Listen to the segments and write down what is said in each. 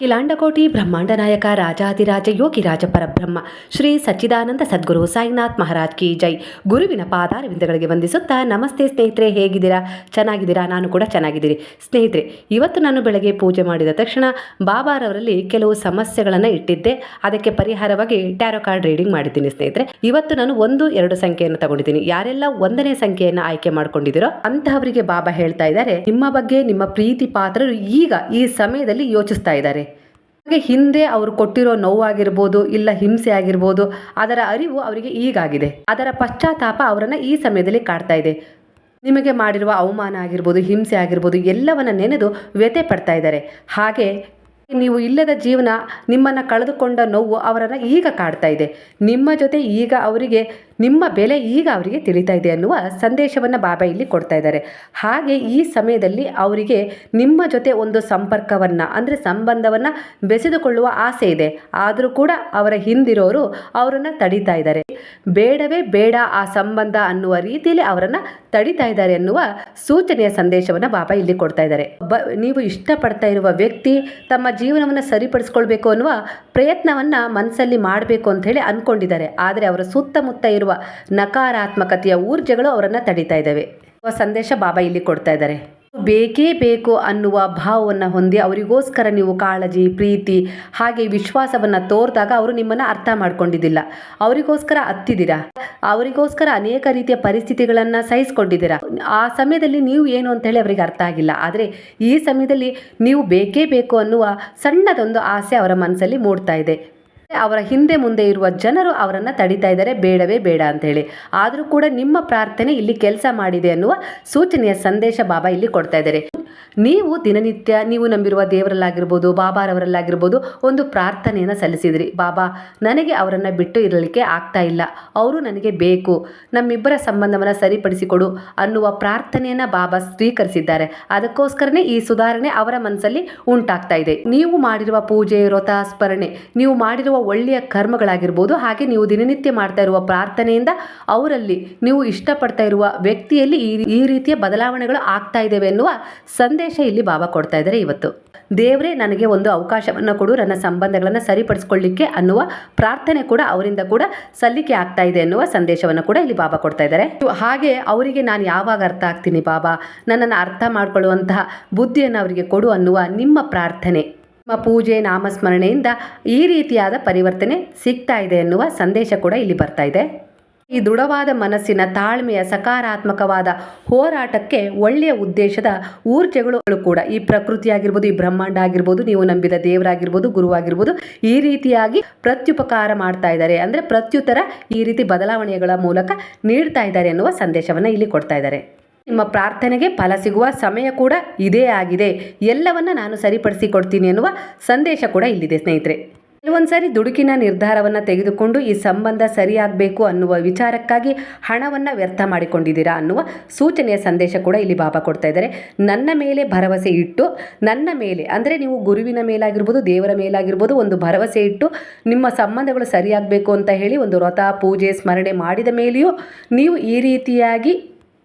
ಕಿಲಾಂಡಕೋಟಿ ಬ್ರಹ್ಮಾಂಡ ನಾಯಕ ರಾಜಾದಿರಾಜ ಯೋಗಿ ರಾಜ ಪರಬ್ರಹ್ಮ ಶ್ರೀ ಸಚ್ಚಿದಾನಂದ ಸದ್ಗುರು ಸಾಯಿನಾಥ್ ಮಹಾರಾಜ್ ಕಿ ಜೈ. ಗುರುವಿನ ಪಾದಾರವಿಂದಗಳಿಗೆ ವಂದಿಸುತ್ತಾ, ನಮಸ್ತೆ ಸ್ನೇಹಿತರೆ, ಹೇಗಿದ್ದೀರಾ? ಚೆನ್ನಾಗಿದ್ದೀರಾ? ನಾನು ಕೂಡ ಚೆನ್ನಾಗಿದ್ದೀರಿ ಸ್ನೇಹಿತರೆ, ಇವತ್ತು ನಾನು ಬೆಳಗ್ಗೆ ಪೂಜೆ ಮಾಡಿದ ತಕ್ಷಣ ಬಾಬಾರವರಲ್ಲಿ ಕೆಲವು ಸಮಸ್ಯೆಗಳನ್ನು ಇಟ್ಟಿದ್ದೆ. ಅದಕ್ಕೆ ಪರಿಹಾರವಾಗಿ ಟ್ಯಾರೋ ಕಾರ್ಡ್ ರೀಡಿಂಗ್ ಮಾಡಿದ್ದೀನಿ ಸ್ನೇಹಿತರೆ. ಇವತ್ತು ನಾನು ಒಂದು, ಎರಡು ಸಂಖ್ಯೆಯನ್ನು ತಗೊಂಡಿದ್ದೀನಿ. ಯಾರೆಲ್ಲ ಒಂದನೇ ಸಂಖ್ಯೆಯನ್ನು ಆಯ್ಕೆ ಮಾಡ್ಕೊಂಡಿದ್ದೀರೋ ಅಂತಹವರಿಗೆ ಬಾಬಾ ಹೇಳ್ತಾ ಇದ್ದಾರೆ. ನಿಮ್ಮ ಬಗ್ಗೆ ನಿಮ್ಮ ಪ್ರೀತಿ ಪಾತ್ರರು ಈಗ ಈ ಸಮಯದಲ್ಲಿ ಯೋಚಿಸ್ತಾ ಇದ್ದಾರೆ. ಹಾಗೆ ಹಿಂದೆ ಅವರು ಕೊಟ್ಟಿರೋ ನೋವಾಗಿರ್ಬೋದು ಇಲ್ಲ ಹಿಂಸೆ ಆಗಿರ್ಬೋದು, ಅದರ ಅರಿವು ಅವರಿಗೆ ಈಗಾಗಿದೆ. ಅದರ ಪಶ್ಚಾತ್ತಾಪ ಅವರನ್ನು ಈ ಸಮಯದಲ್ಲಿ ಕಾಡ್ತಾ ಇದೆ. ನಿಮಗೆ ಮಾಡಿರುವ ಅವಮಾನ ಆಗಿರ್ಬೋದು, ಹಿಂಸೆ ಆಗಿರ್ಬೋದು, ಎಲ್ಲವನ್ನ ನೆನೆದು ವ್ಯಥೆ ಪಡ್ತಾ ಇದ್ದಾರೆ. ಹಾಗೆ ನೀವು ಇಲ್ಲದ ಜೀವನ ನಿಮ್ಮನ್ನು ಕಳೆದುಕೊಂಡ ನೋವು ಅವರನ್ನು ಈಗ ಕಾಡ್ತಾ ಇದೆ. ನಿಮ್ಮ ಜೊತೆ ಈಗ ಅವರಿಗೆ ನಿಮ್ಮ ಬೆಲೆ ಈಗ ಅವರಿಗೆ ತಿಳಿತಾ ಇದೆ ಅನ್ನುವ ಸಂದೇಶವನ್ನು ಬಾಬಾ ಇಲ್ಲಿ ಕೊಡ್ತಾ ಇದ್ದಾರೆ. ಹಾಗೆ ಈ ಸಮಯದಲ್ಲಿ ಅವರಿಗೆ ನಿಮ್ಮ ಜೊತೆ ಒಂದು ಸಂಪರ್ಕವನ್ನು, ಅಂದರೆ ಸಂಬಂಧವನ್ನು ಬೆಸೆದುಕೊಳ್ಳುವ ಆಸೆ ಇದೆ. ಆದರೂ ಕೂಡ ಅವರ ಹಿಂದಿರೋರು ಅವರನ್ನು ತಡೀತಾ ಇದ್ದಾರೆ. ಬೇಡವೇ ಬೇಡ ಆ ಸಂಬಂಧ ಅನ್ನುವ ರೀತಿಯಲ್ಲಿ ಅವರನ್ನು ತಡಿತಾ ಇದ್ದಾರೆ ಅನ್ನುವ ಸೂಚನೆಯ ಸಂದೇಶವನ್ನು ಬಾಬಾ ಇಲ್ಲಿ ಕೊಡ್ತಾ ಇದ್ದಾರೆ. ಬ, ನೀವು ಇಷ್ಟಪಡ್ತಾ ಇರುವ ವ್ಯಕ್ತಿ ತಮ್ಮ ಜೀವನವನ್ನು ಸರಿಪಡಿಸ್ಕೊಳ್ಬೇಕು ಅನ್ನುವ ಪ್ರಯತ್ನವನ್ನು ಮನಸ್ಸಲ್ಲಿ ಮಾಡಬೇಕು ಅಂತ ಹೇಳಿ ಅಂದ್ಕೊಂಡಿದ್ದಾರೆ ಆದರೆ ಅವರ ಸುತ್ತಮುತ್ತ ಇರುವ ನಕಾರಾತ್ಮಕತೆಯ ಊರ್ಜೆಗಳು ಅವರನ್ನು ತಡೀತಾ ಇದ್ದಾವೆ. ಸಂದೇಶ ಬಾಬಾ ಇಲ್ಲಿ ಕೊಡ್ತಾ ಇದ್ದಾರೆ. ಬೇಕೇ ಬೇಕು ಅನ್ನುವ ಭಾವವನ್ನು ಹೊಂದಿ ಅವರಿಗೋಸ್ಕರ ನೀವು ಕಾಳಜಿ, ಪ್ರೀತಿ, ಹಾಗೆ ವಿಶ್ವಾಸವನ್ನು ತೋರಿದಾಗ ಅವರು ನಿಮ್ಮನ್ನು ಅರ್ಥ ಮಾಡ್ಕೊಂಡಿದ್ದಿಲ್ಲ. ಅವರಿಗೋಸ್ಕರ ಹತ್ತಿದ್ದೀರಾ ಅವರಿಗೋಸ್ಕರ ಅನೇಕ ರೀತಿಯ ಪರಿಸ್ಥಿತಿಗಳನ್ನು ಸಹಿಸ್ಕೊಂಡಿದ್ದೀರಾ? ಆ ಸಮಯದಲ್ಲಿ ನೀವು ಏನು ಅಂತೇಳಿ ಅವರಿಗೆ ಅರ್ಥ ಆಗಿಲ್ಲ. ಆದರೆ ಈ ಸಮಯದಲ್ಲಿ ನೀವು ಬೇಕೇ ಬೇಕು ಅನ್ನುವ ಸಣ್ಣದೊಂದು ಆಸೆ ಅವರ ಮನಸ್ಸಲ್ಲಿ ಮೂಡ್ತಾ ಇದೆ. ಅವರ ಹಿಂದೆ ಮುಂದೆ ಇರುವ ಜನರು ಅವರನ್ನು ತಡಿತಾ ಇದ್ದಾರೆ. ಬೇಡವೇ ಬೇಡ ಅಂತ ಹೇಳಿ. ಆದರೂ ಕೂಡ ನಿಮ್ಮ ಪ್ರಾರ್ಥನೆ ಇಲ್ಲಿ ಕೆಲಸ ಮಾಡಿದೆ ಅನ್ನುವ ಸೂಚನೆಯ ಸಂದೇಶ ಬಾಬಾ ಇಲ್ಲಿ ಕೊಡ್ತಾ ಇದ್ದಾರೆ. ನೀವು ದಿನನಿತ್ಯ ನೀವು ನಂಬಿರುವ ದೇವರಲ್ಲಾಗಿರ್ಬೋದು, ಬಾಬಾರವರಲ್ಲಾಗಿರ್ಬೋದು ಒಂದು ಪ್ರಾರ್ಥನೆಯನ್ನು ಸಲ್ಲಿಸಿದ್ರಿ. ಬಾಬಾ, ನನಗೆ ಅವರನ್ನು ಬಿಟ್ಟು ಇರಲಿಕ್ಕೆ ಆಗ್ತಾ ಇಲ್ಲ. ಅವರು ನನಗೆ ಬೇಕು. ನಮ್ಮಿಬ್ಬರ ಸಂಬಂಧವನ್ನು ಸರಿಪಡಿಸಿಕೊಡು ಅನ್ನುವ ಪ್ರಾರ್ಥನೆಯನ್ನು ಬಾಬಾ ಸ್ವೀಕರಿಸಿದ್ದಾರೆ. ಅದಕ್ಕೋಸ್ಕರನೇ ಈ ಸುಧಾರಣೆ ಅವರ ಮನಸ್ಸಲ್ಲಿ ಉಂಟಾಗ್ತಾ ಇದೆ. ನೀವು ಮಾಡಿರುವ ಪೂಜೆ, ವ್ರತ, ಸ್ಮರಣೆ, ನೀವು ಮಾಡಿರುವ ಒಳ್ಳೆಯ ಕರ್ಮಗಳಾಗಿರ್ಬೋದು, ಹಾಗೆ ನೀವು ದಿನನಿತ್ಯ ಮಾಡ್ತಾ ಇರುವ ಪ್ರಾರ್ಥನೆಯಿಂದ ಅವರಲ್ಲಿ ನೀವು ಇಷ್ಟಪಡ್ತಾ ಇರುವ ವ್ಯಕ್ತಿಯಲ್ಲಿ ಈ ರೀತಿಯ ಬದಲಾವಣೆಗಳು ಆಗ್ತಾ ಇದ್ದಾವೆ ಎನ್ನುವ ಸಂದೇಶ ಇಲ್ಲಿ ಬಾಬಾ ಕೊಡ್ತಾ ಇದ್ದಾರೆ ಇವತ್ತು. ದೇವರೇ, ನನಗೆ ಒಂದು ಅವಕಾಶವನ್ನು ಕೊಡು, ನನ್ನ ಸಂಬಂಧಗಳನ್ನು ಸರಿಪಡಿಸ್ಕೊಳ್ಳಿಕ್ಕೆ ಅನ್ನುವ ಪ್ರಾರ್ಥನೆ ಕೂಡ ಅವರಿಂದ ಕೂಡ ಸಲ್ಲಿಕೆ ಆಗ್ತಾ ಇದೆ ಅನ್ನುವ ಸಂದೇಶವನ್ನು ಕೂಡ ಇಲ್ಲಿ ಬಾಬಾ ಕೊಡ್ತಾ ಇದ್ದಾರೆ. ಹಾಗೆ ಅವರಿಗೆ ನಾನು ಯಾವಾಗ ಅರ್ಥ ಆಗ್ತೀನಿ ಬಾಬಾ ನನ್ನನ್ನು ಅರ್ಥ ಮಾಡಿಕೊಳ್ಳುವಂತಹ ಬುದ್ಧಿಯನ್ನು ಅವರಿಗೆ ಕೊಡು ಅನ್ನುವ ನಿಮ್ಮ ಪ್ರಾರ್ಥನೆ. ನಿಮ್ಮ ಪೂಜೆ, ನಾಮಸ್ಮರಣೆಯಿಂದ ಈ ರೀತಿಯಾದ ಪರಿವರ್ತನೆ ಸಿಗ್ತಾ ಇದೆ ಎನ್ನುವ ಸಂದೇಶ ಕೂಡ ಇಲ್ಲಿ ಬರ್ತಾ ಇದೆ. ಈ ದೃಢವಾದ ಮನಸ್ಸಿನ ತಾಳ್ಮೆಯ ಸಕಾರಾತ್ಮಕವಾದ ಹೋರಾಟಕ್ಕೆ ಒಳ್ಳೆಯ ಉದ್ದೇಶದ ಊರ್ಜೆಗಳು ಕೂಡ ಈ ಪ್ರಕೃತಿ ಆಗಿರ್ಬೋದು ಈ ಬ್ರಹ್ಮಾಂಡ ಆಗಿರ್ಬೋದು, ನೀವು ನಂಬಿದ ದೇವರಾಗಿರ್ಬೋದು, ಗುರುವಾಗಿರ್ಬೋದು ಈ ರೀತಿಯಾಗಿ ಪ್ರತ್ಯುಪಕಾರ ಮಾಡ್ತಾ ಇದ್ದಾರೆ. ಅಂದರೆ ಪ್ರತ್ಯುತ್ತರ ಈ ರೀತಿ ಬದಲಾವಣೆಗಳ ಮೂಲಕ ನೀಡ್ತಾ ಇದ್ದಾರೆ ಎನ್ನುವ ಸಂದೇಶವನ್ನು ಇಲ್ಲಿ ಕೊಡ್ತಾ ಇದ್ದಾರೆ. ನಿಮ್ಮ ಪ್ರಾರ್ಥನೆಗೆ ಫಲ ಸಿಗುವ ಸಮಯ ಕೂಡ ಇದೇ ಆಗಿದೆ. ಎಲ್ಲವನ್ನು ನಾನು ಸರಿಪಡಿಸಿಕೊಡ್ತೀನಿ ಎನ್ನುವ ಸಂದೇಶ ಕೂಡ ಇಲ್ಲಿದೆ ಸ್ನೇಹಿತರೆ. ಕೆಲವೊಂದ್ಸರಿ ದುಡುಕಿನ ನಿರ್ಧಾರವನ್ನು ತೆಗೆದುಕೊಂಡು ಈ ಸಂಬಂಧ ಸರಿಯಾಗಬೇಕು ಅನ್ನುವ ವಿಚಾರಕ್ಕಾಗಿ ಹಣವನ್ನು ವ್ಯರ್ಥ ಮಾಡಿಕೊಂಡಿದ್ದೀರಾ ಅನ್ನುವ ಸೂಚನೆಯ ಸಂದೇಶ ಕೂಡ ಇಲ್ಲಿ ಬಾಬಾ ಕೊಡ್ತಾ ಇದ್ದಾರೆ. ನನ್ನ ಮೇಲೆ ಭರವಸೆ ಇಟ್ಟು, ನನ್ನ ಮೇಲೆ, ಅಂದರೆ ನೀವು ಗುರುವಿನ ಮೇಲಾಗಿರ್ಬೋದು, ದೇವರ ಮೇಲಾಗಿರ್ಬೋದು, ಒಂದು ಭರವಸೆ ಇಟ್ಟು, ನಿಮ್ಮ ಸಂಬಂಧಗಳು ಸರಿಯಾಗಬೇಕು ಅಂತ ಹೇಳಿ ಒಂದು ವ್ರತ, ಪೂಜೆ, ಸ್ಮರಣೆ ಮಾಡಿದ ಮೇಲೆಯೂ ನೀವು ಈ ರೀತಿಯಾಗಿ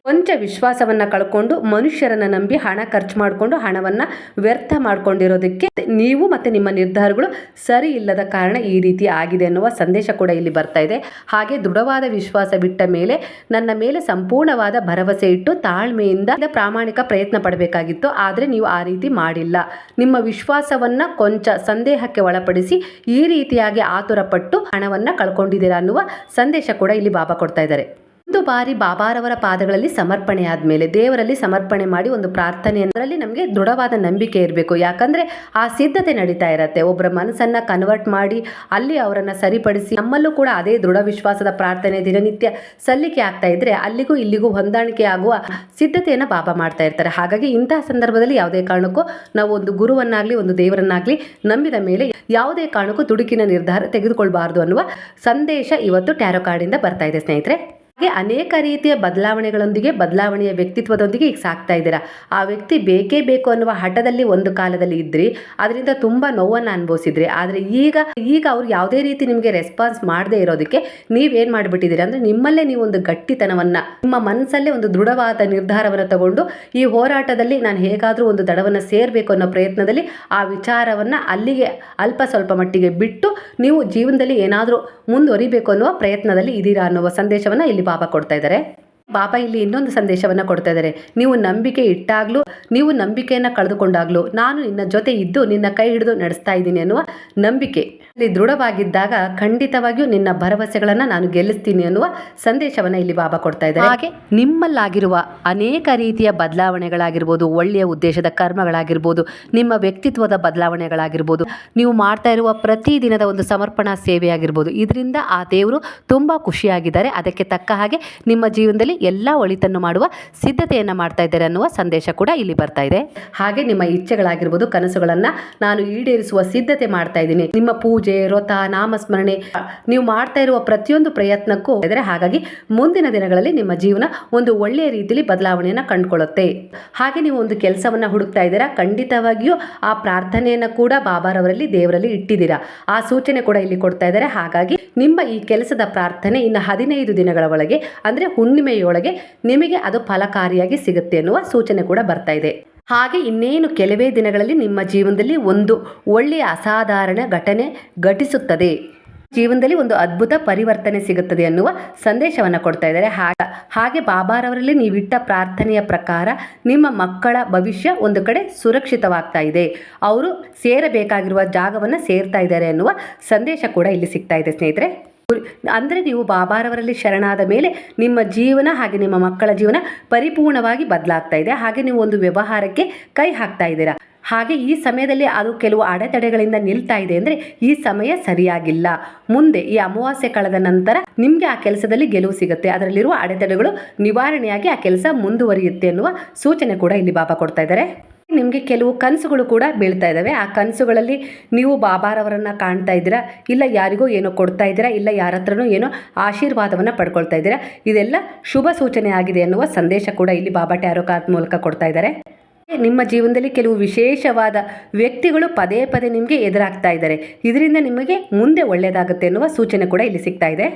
ಕೊಂಚ ವಿಶ್ವಾಸವನ್ನು ಕಳ್ಕೊಂಡು ಮನುಷ್ಯರನ್ನು ನಂಬಿ ಹಣ ಖರ್ಚು ಮಾಡಿಕೊಂಡು ಹಣವನ್ನು ವ್ಯರ್ಥ ಮಾಡ್ಕೊಂಡಿರೋದಕ್ಕೆ ನೀವು ಮತ್ತು ನಿಮ್ಮ ನಿರ್ಧಾರಗಳು ಸರಿ ಇಲ್ಲದ ಕಾರಣ ಈ ರೀತಿ ಆಗಿದೆ ಅನ್ನುವ ಸಂದೇಶ ಕೂಡ ಇಲ್ಲಿ ಬರ್ತಾ ಇದೆ. ಹಾಗೆ ದೃಢವಾದ ವಿಶ್ವಾಸ ಬಿಟ್ಟ ಮೇಲೆ ನನ್ನ ಮೇಲೆ ಸಂಪೂರ್ಣವಾದ ಭರವಸೆ ಇಟ್ಟು ತಾಳ್ಮೆಯಿಂದ ಪ್ರಾಮಾಣಿಕ ಪ್ರಯತ್ನ ಪಡಬೇಕಾಗಿತ್ತು. ಆದರೆ ನೀವು ಆ ರೀತಿ ಮಾಡಿಲ್ಲ. ನಿಮ್ಮ ವಿಶ್ವಾಸವನ್ನು ಕೊಂಚ ಸಂದೇಹಕ್ಕೆ ಒಳಪಡಿಸಿ ಈ ರೀತಿಯಾಗಿ ಆತುರಪಟ್ಟು ಹಣವನ್ನು ಕಳ್ಕೊಂಡಿದ್ದೀರಾ ಅನ್ನುವ ಸಂದೇಶ ಕೂಡ ಇಲ್ಲಿ ಬಾಬಾ ಕೊಡ್ತಾ ಇದ್ದಾರೆ. ಒಂದು ಬಾರಿ ಬಾಬಾರವರ ಪಾದಗಳಲ್ಲಿ ಸಮರ್ಪಣೆ ಆದಮೇಲೆ ದೇವರಲ್ಲಿ ಸಮರ್ಪಣೆ ಮಾಡಿ ಒಂದು ಪ್ರಾರ್ಥನೆ ಅದರಲ್ಲಿ ನಮಗೆ ದೃಢವಾದ ನಂಬಿಕೆ ಇರಬೇಕು. ಯಾಕಂದರೆ ಆ ಸಿದ್ಧತೆ ನಡೀತಾ ಇರತ್ತೆ. ಒಬ್ಬರ ಮನಸ್ಸನ್ನು ಕನ್ವರ್ಟ್ ಮಾಡಿ ಅಲ್ಲಿ ಅವರನ್ನು ಸರಿಪಡಿಸಿ ನಮ್ಮಲ್ಲೂ ಕೂಡ ಅದೇ ದೃಢ ವಿಶ್ವಾಸದ ಪ್ರಾರ್ಥನೆ ದಿನನಿತ್ಯ ಸಲ್ಲಿಕೆ ಆಗ್ತಾ ಇದ್ರೆ ಅಲ್ಲಿಗೂ ಇಲ್ಲಿಗೂ ಹೊಂದಾಣಿಕೆ ಆಗುವ ಸಿದ್ಧತೆಯನ್ನು ಬಾಬಾ ಮಾಡ್ತಾ ಇರ್ತಾರೆ. ಹಾಗಾಗಿ ಇಂತಹ ಸಂದರ್ಭದಲ್ಲಿ ಯಾವುದೇ ಕಾರಣಕ್ಕೂ ನಾವು ಒಂದು ಗುರುವನ್ನಾಗಲಿ, ಒಂದು ದೇವರನ್ನಾಗಲಿ ನಂಬಿದ ಮೇಲೆ ಯಾವುದೇ ಕಾರಣಕ್ಕೂ ದುಡುಕಿನ ನಿರ್ಧಾರ ತೆಗೆದುಕೊಳ್ಬಾರ್ದು ಅನ್ನುವ ಸಂದೇಶ ಇವತ್ತು ಟ್ಯಾರೋ ಕಾರ್ಡಿಂದ ಬರ್ತಾ ಇದೆ ಸ್ನೇಹಿತರೆ. ಹಾಗೆ ಅನೇಕ ರೀತಿಯ ಬದಲಾವಣೆಗಳೊಂದಿಗೆ ಬದಲಾವಣೆಯ ವ್ಯಕ್ತಿತ್ವದೊಂದಿಗೆ ಈಗ ಸಾಕ್ತಾ ಇದ್ದೀರಾ? ಆ ವ್ಯಕ್ತಿ ಬೇಕೇ ಬೇಕು ಅನ್ನುವ ಹಠದಲ್ಲಿ ಒಂದು ಕಾಲದಲ್ಲಿ ಇದ್ರಿ, ಅದರಿಂದ ತುಂಬ ನೋವನ್ನು ಅನುಭವಿಸಿದ್ರಿ. ಆದರೆ ಈಗ ಈಗ ಅವ್ರು ಯಾವುದೇ ರೀತಿ ನಿಮಗೆ ರೆಸ್ಪಾನ್ಸ್ ಮಾಡದೇ ಇರೋದಕ್ಕೆ ನೀವೇನು ಮಾಡಿಬಿಟ್ಟಿದ್ದೀರಿ ಅಂದರೆ ನಿಮ್ಮಲ್ಲೇ ನೀವು ಒಂದು ಗಟ್ಟಿತನವನ್ನು, ನಿಮ್ಮ ಮನಸ್ಸಲ್ಲೇ ಒಂದು ದೃಢವಾದ ನಿರ್ಧಾರವನ್ನು ತಗೊಂಡು ಈ ಹೋರಾಟದಲ್ಲಿ ನಾನು ಹೇಗಾದರೂ ಒಂದು ದಡವನ್ನು ಸೇರಬೇಕು ಅನ್ನೋ ಪ್ರಯತ್ನದಲ್ಲಿ ಆ ವಿಚಾರವನ್ನು ಅಲ್ಲಿಗೆ ಅಲ್ಪ ಸ್ವಲ್ಪ ಮಟ್ಟಿಗೆ ಬಿಟ್ಟು ನೀವು ಜೀವನದಲ್ಲಿ ಏನಾದರೂ ಮುಂದುವರಿಬೇಕು ಅನ್ನುವ ಪ್ರಯತ್ನದಲ್ಲಿ ಇದ್ದೀರಾ ಅನ್ನುವ ಸಂದೇಶವನ್ನು ಇಲ್ಲಿ ಬಾಬಾ ಕೊಡ್ತಾ ಇದ್ದಾರೆ. ಬಾಬಾ ಇಲ್ಲಿ ಇನ್ನೊಂದು ಸಂದೇಶವನ್ನು ಕೊಡ್ತಾ ಇದ್ದಾರೆ. ನೀವು ನಂಬಿಕೆ ಇಟ್ಟಾಗಲೂ, ನೀವು ನಂಬಿಕೆಯನ್ನು ಕಳೆದುಕೊಂಡಾಗಲೂ, ನಾನು ನಿನ್ನ ಜೊತೆ ಇದ್ದು ನಿನ್ನ ಕೈ ಹಿಡಿದು ನಡೆಸ್ತಾ ಇದ್ದೀನಿ ಅನ್ನುವ ನಂಬಿಕೆ. ದೃಢವಾಗಿದ್ದಾಗ ಖಂಡಿತವಾಗಿಯೂ ನಿನ್ನ ಭರವಸೆಗಳನ್ನ ನಾನು ಗೆಲ್ಲಿಸ್ತೀನಿ ಅನ್ನುವ ಸಂದೇಶವನ್ನು ಇಲ್ಲಿ ಬಾಬಾ ಕೊಡ್ತಾ ಇದ್ದಾರೆ. ಹಾಗೆ ನಿಮ್ಮಲ್ಲಾಗಿರುವ ಅನೇಕ ರೀತಿಯ ಬದಲಾವಣೆಗಳಾಗಿರ್ಬೋದು ಒಳ್ಳೆಯ ಉದ್ದೇಶದ ಕರ್ಮಗಳಾಗಿರ್ಬೋದು ನಿಮ್ಮ ವ್ಯಕ್ತಿತ್ವದ ಬದಲಾವಣೆಗಳಾಗಿರ್ಬೋದು ನೀವು ಮಾಡ್ತಾ ಇರುವ ಪ್ರತಿದಿನದ ಒಂದು ಸಮರ್ಪಣಾ ಸೇವೆ ಆಗಿರ್ಬೋದು ಇದರಿಂದ ಆ ದೇವರು ತುಂಬ ಖುಷಿಯಾಗಿದ್ದಾರೆ. ಅದಕ್ಕೆ ತಕ್ಕ ಹಾಗೆ ನಿಮ್ಮ ಜೀವನದಲ್ಲಿ ಎಲ್ಲ ಒಳಿತನ್ನು ಮಾಡುವ ಸಿದ್ಧತೆಯನ್ನು ಮಾಡ್ತಾ ಇದ್ದಾರೆ ಅನ್ನುವ ಸಂದೇಶ ಕೂಡ ಇಲ್ಲಿ ಬರ್ತಾ ಇದೆ. ಹಾಗೆ ನಿಮ್ಮ ಇಚ್ಛೆಗಳಾಗಿರ್ಬೋದು ಕನಸುಗಳನ್ನು ನಾನು ಈಡೇರಿಸುವ ಸಿದ್ಧತೆ ಮಾಡ್ತಾ ಇದ್ದೀನಿ. ನಿಮ್ಮ ಪೂಜೆ ವ್ರತ, ನಾಮಸ್ಮರಣೆ, ನೀವು ಮಾಡ್ತಾ ಇರುವ ಪ್ರತಿಯೊಂದು ಪ್ರಯತ್ನಕ್ಕೂ ಇದ್ರೆ ಹಾಗಾಗಿ ಮುಂದಿನ ದಿನಗಳಲ್ಲಿ ನಿಮ್ಮ ಜೀವನ ಒಂದು ಒಳ್ಳೆಯ ರೀತಿಯಲ್ಲಿ ಬದಲಾವಣೆಯನ್ನು ಕಂಡುಕೊಳ್ಳುತ್ತೆ. ಹಾಗೆ ನೀವು ಒಂದು ಕೆಲಸವನ್ನು ಹುಡುಕ್ತಾ ಇದ್ದೀರಾ, ಖಂಡಿತವಾಗಿಯೂ ಆ ಪ್ರಾರ್ಥನೆಯನ್ನು ಕೂಡ ಬಾಬಾರವರಲ್ಲಿ, ದೇವರಲ್ಲಿ ಇಟ್ಟಿದ್ದೀರಾ. ಆ ಸೂಚನೆ ಕೂಡ ಇಲ್ಲಿ ಕೊಡ್ತಾ ಇದ್ದಾರೆ. ಹಾಗಾಗಿ ನಿಮ್ಮ ಈ ಕೆಲಸದ ಪ್ರಾರ್ಥನೆ ಇನ್ನು ಹದಿನೈದು ದಿನಗಳ ಒಳಗೆ, ಅಂದರೆ ಹುಣ್ಣಿಮೆಯೊಳಗೆ ನಿಮಗೆ ಅದು ಫಲಕಾರಿಯಾಗಿ ಸಿಗುತ್ತೆ ಅನ್ನುವ ಸೂಚನೆ ಕೂಡ ಬರ್ತಾ ಇದೆ. ಹಾಗೆ ಇನ್ನೇನು ಕೆಲವೇ ದಿನಗಳಲ್ಲಿ ನಿಮ್ಮ ಜೀವನದಲ್ಲಿ ಒಂದು ಒಳ್ಳೆಯ ಅಸಾಧಾರಣ ಘಟನೆ ಘಟಿಸುತ್ತದೆ. ಜೀವನದಲ್ಲಿ ಒಂದು ಅದ್ಭುತ ಪರಿವರ್ತನೆ ಸಿಗುತ್ತದೆ ಅನ್ನುವ ಸಂದೇಶವನ್ನು ಕೊಡ್ತಾ ಇದ್ದಾರೆ. ಹಾಗ ಬಾಬಾರವರಲ್ಲಿ ನೀವಿಟ್ಟ ಪ್ರಾರ್ಥನೆಯ ಪ್ರಕಾರ ನಿಮ್ಮ ಮಕ್ಕಳ ಭವಿಷ್ಯ ಒಂದು ಕಡೆ ಸುರಕ್ಷಿತವಾಗ್ತಾ ಇದೆ. ಅವರು ಸೇರಬೇಕಾಗಿರುವ ಜಾಗವನ್ನು ಸೇರ್ತಾ ಇದ್ದಾರೆ ಅನ್ನುವ ಸಂದೇಶ ಕೂಡ ಇಲ್ಲಿ ಸಿಗ್ತಾ ಇದೆ ಸ್ನೇಹಿತರೆ. ಅಂದರೆ ನೀವು ಬಾಬಾರವರಲ್ಲಿ ಶರಣಾದ ಮೇಲೆ ನಿಮ್ಮ ಜೀವನ ಹಾಗೆ ನಿಮ್ಮ ಮಕ್ಕಳ ಜೀವನ ಪರಿಪೂರ್ಣವಾಗಿ ಬದಲಾಗ್ತಾ ಇದೆ. ಹಾಗೆ ನೀವು ಒಂದು ವ್ಯವಹಾರಕ್ಕೆ ಕೈ ಹಾಕ್ತಾ ಇದ್ದೀರಾ. ಹಾಗೆ ಈ ಸಮಯದಲ್ಲಿ ಅದು ಕೆಲವು ಅಡೆತಡೆಗಳಿಂದ ನಿಲ್ತಾ ಇದೆ ಅಂದರೆ ಈ ಸಮಯ ಸರಿಯಾಗಿಲ್ಲ. ಮುಂದೆ ಈ ಅಮಾವಾಸ್ಯೆ ಕಳೆದ ನಂತರ ನಿಮಗೆ ಆ ಕೆಲಸದಲ್ಲಿ ಗೆಲುವು ಸಿಗುತ್ತೆ. ಅದರಲ್ಲಿರುವ ಅಡೆತಡೆಗಳು ನಿವಾರಣೆಯಾಗಿ ಆ ಕೆಲಸ ಮುಂದುವರಿಯುತ್ತೆ ಅನ್ನುವ ಸೂಚನೆ ಕೂಡ ಇಲ್ಲಿ ಬಾಬಾ ಕೊಡ್ತಾ ಇದ್ದಾರೆ. ನಿಮಗೆ ಕೆಲವು ಕನಸುಗಳು ಕೂಡ ಬೀಳ್ತಾ ಇದ್ದಾವೆ ಆ ಕನಸುಗಳಲ್ಲಿ ನೀವು ಬಾಬಾರವರನ್ನು ಕಾಣ್ತಾ ಇದ್ದೀರಾ? ಇಲ್ಲ ಯಾರಿಗೋ ಏನೋ ಕೊಡ್ತಾ ಇದ್ದೀರಾ? ಇಲ್ಲ ಯಾರ ಹತ್ರನೂ ಏನೋ ಆಶೀರ್ವಾದವನ್ನು ಪಡ್ಕೊಳ್ತಾ ಇದ್ದೀರಾ? ಇದೆಲ್ಲ ಶುಭ ಸೂಚನೆ ಆಗಿದೆ ಅನ್ನುವ ಸಂದೇಶ ಕೂಡ ಇಲ್ಲಿ ಬಾಬಾ ಟ್ಯಾರೋ ಕಾರ್ಡ್ ಮೂಲಕ ಕೊಡ್ತಾ ಇದ್ದಾರೆ. ನಿಮ್ಮ ಜೀವನದಲ್ಲಿ ಕೆಲವು ವಿಶೇಷವಾದ ವ್ಯಕ್ತಿಗಳು ಪದೇ ಪದೇ ನಿಮಗೆ ಎದುರಾಗ್ತಾ ಇದ್ದಾರೆ. ಇದರಿಂದ ನಿಮಗೆ ಮುಂದೆ ಒಳ್ಳೆಯದಾಗುತ್ತೆ ಎನ್ನುವ ಸೂಚನೆ ಕೂಡ ಇಲ್ಲಿ ಸಿಗ್ತಾ ಇದೆ.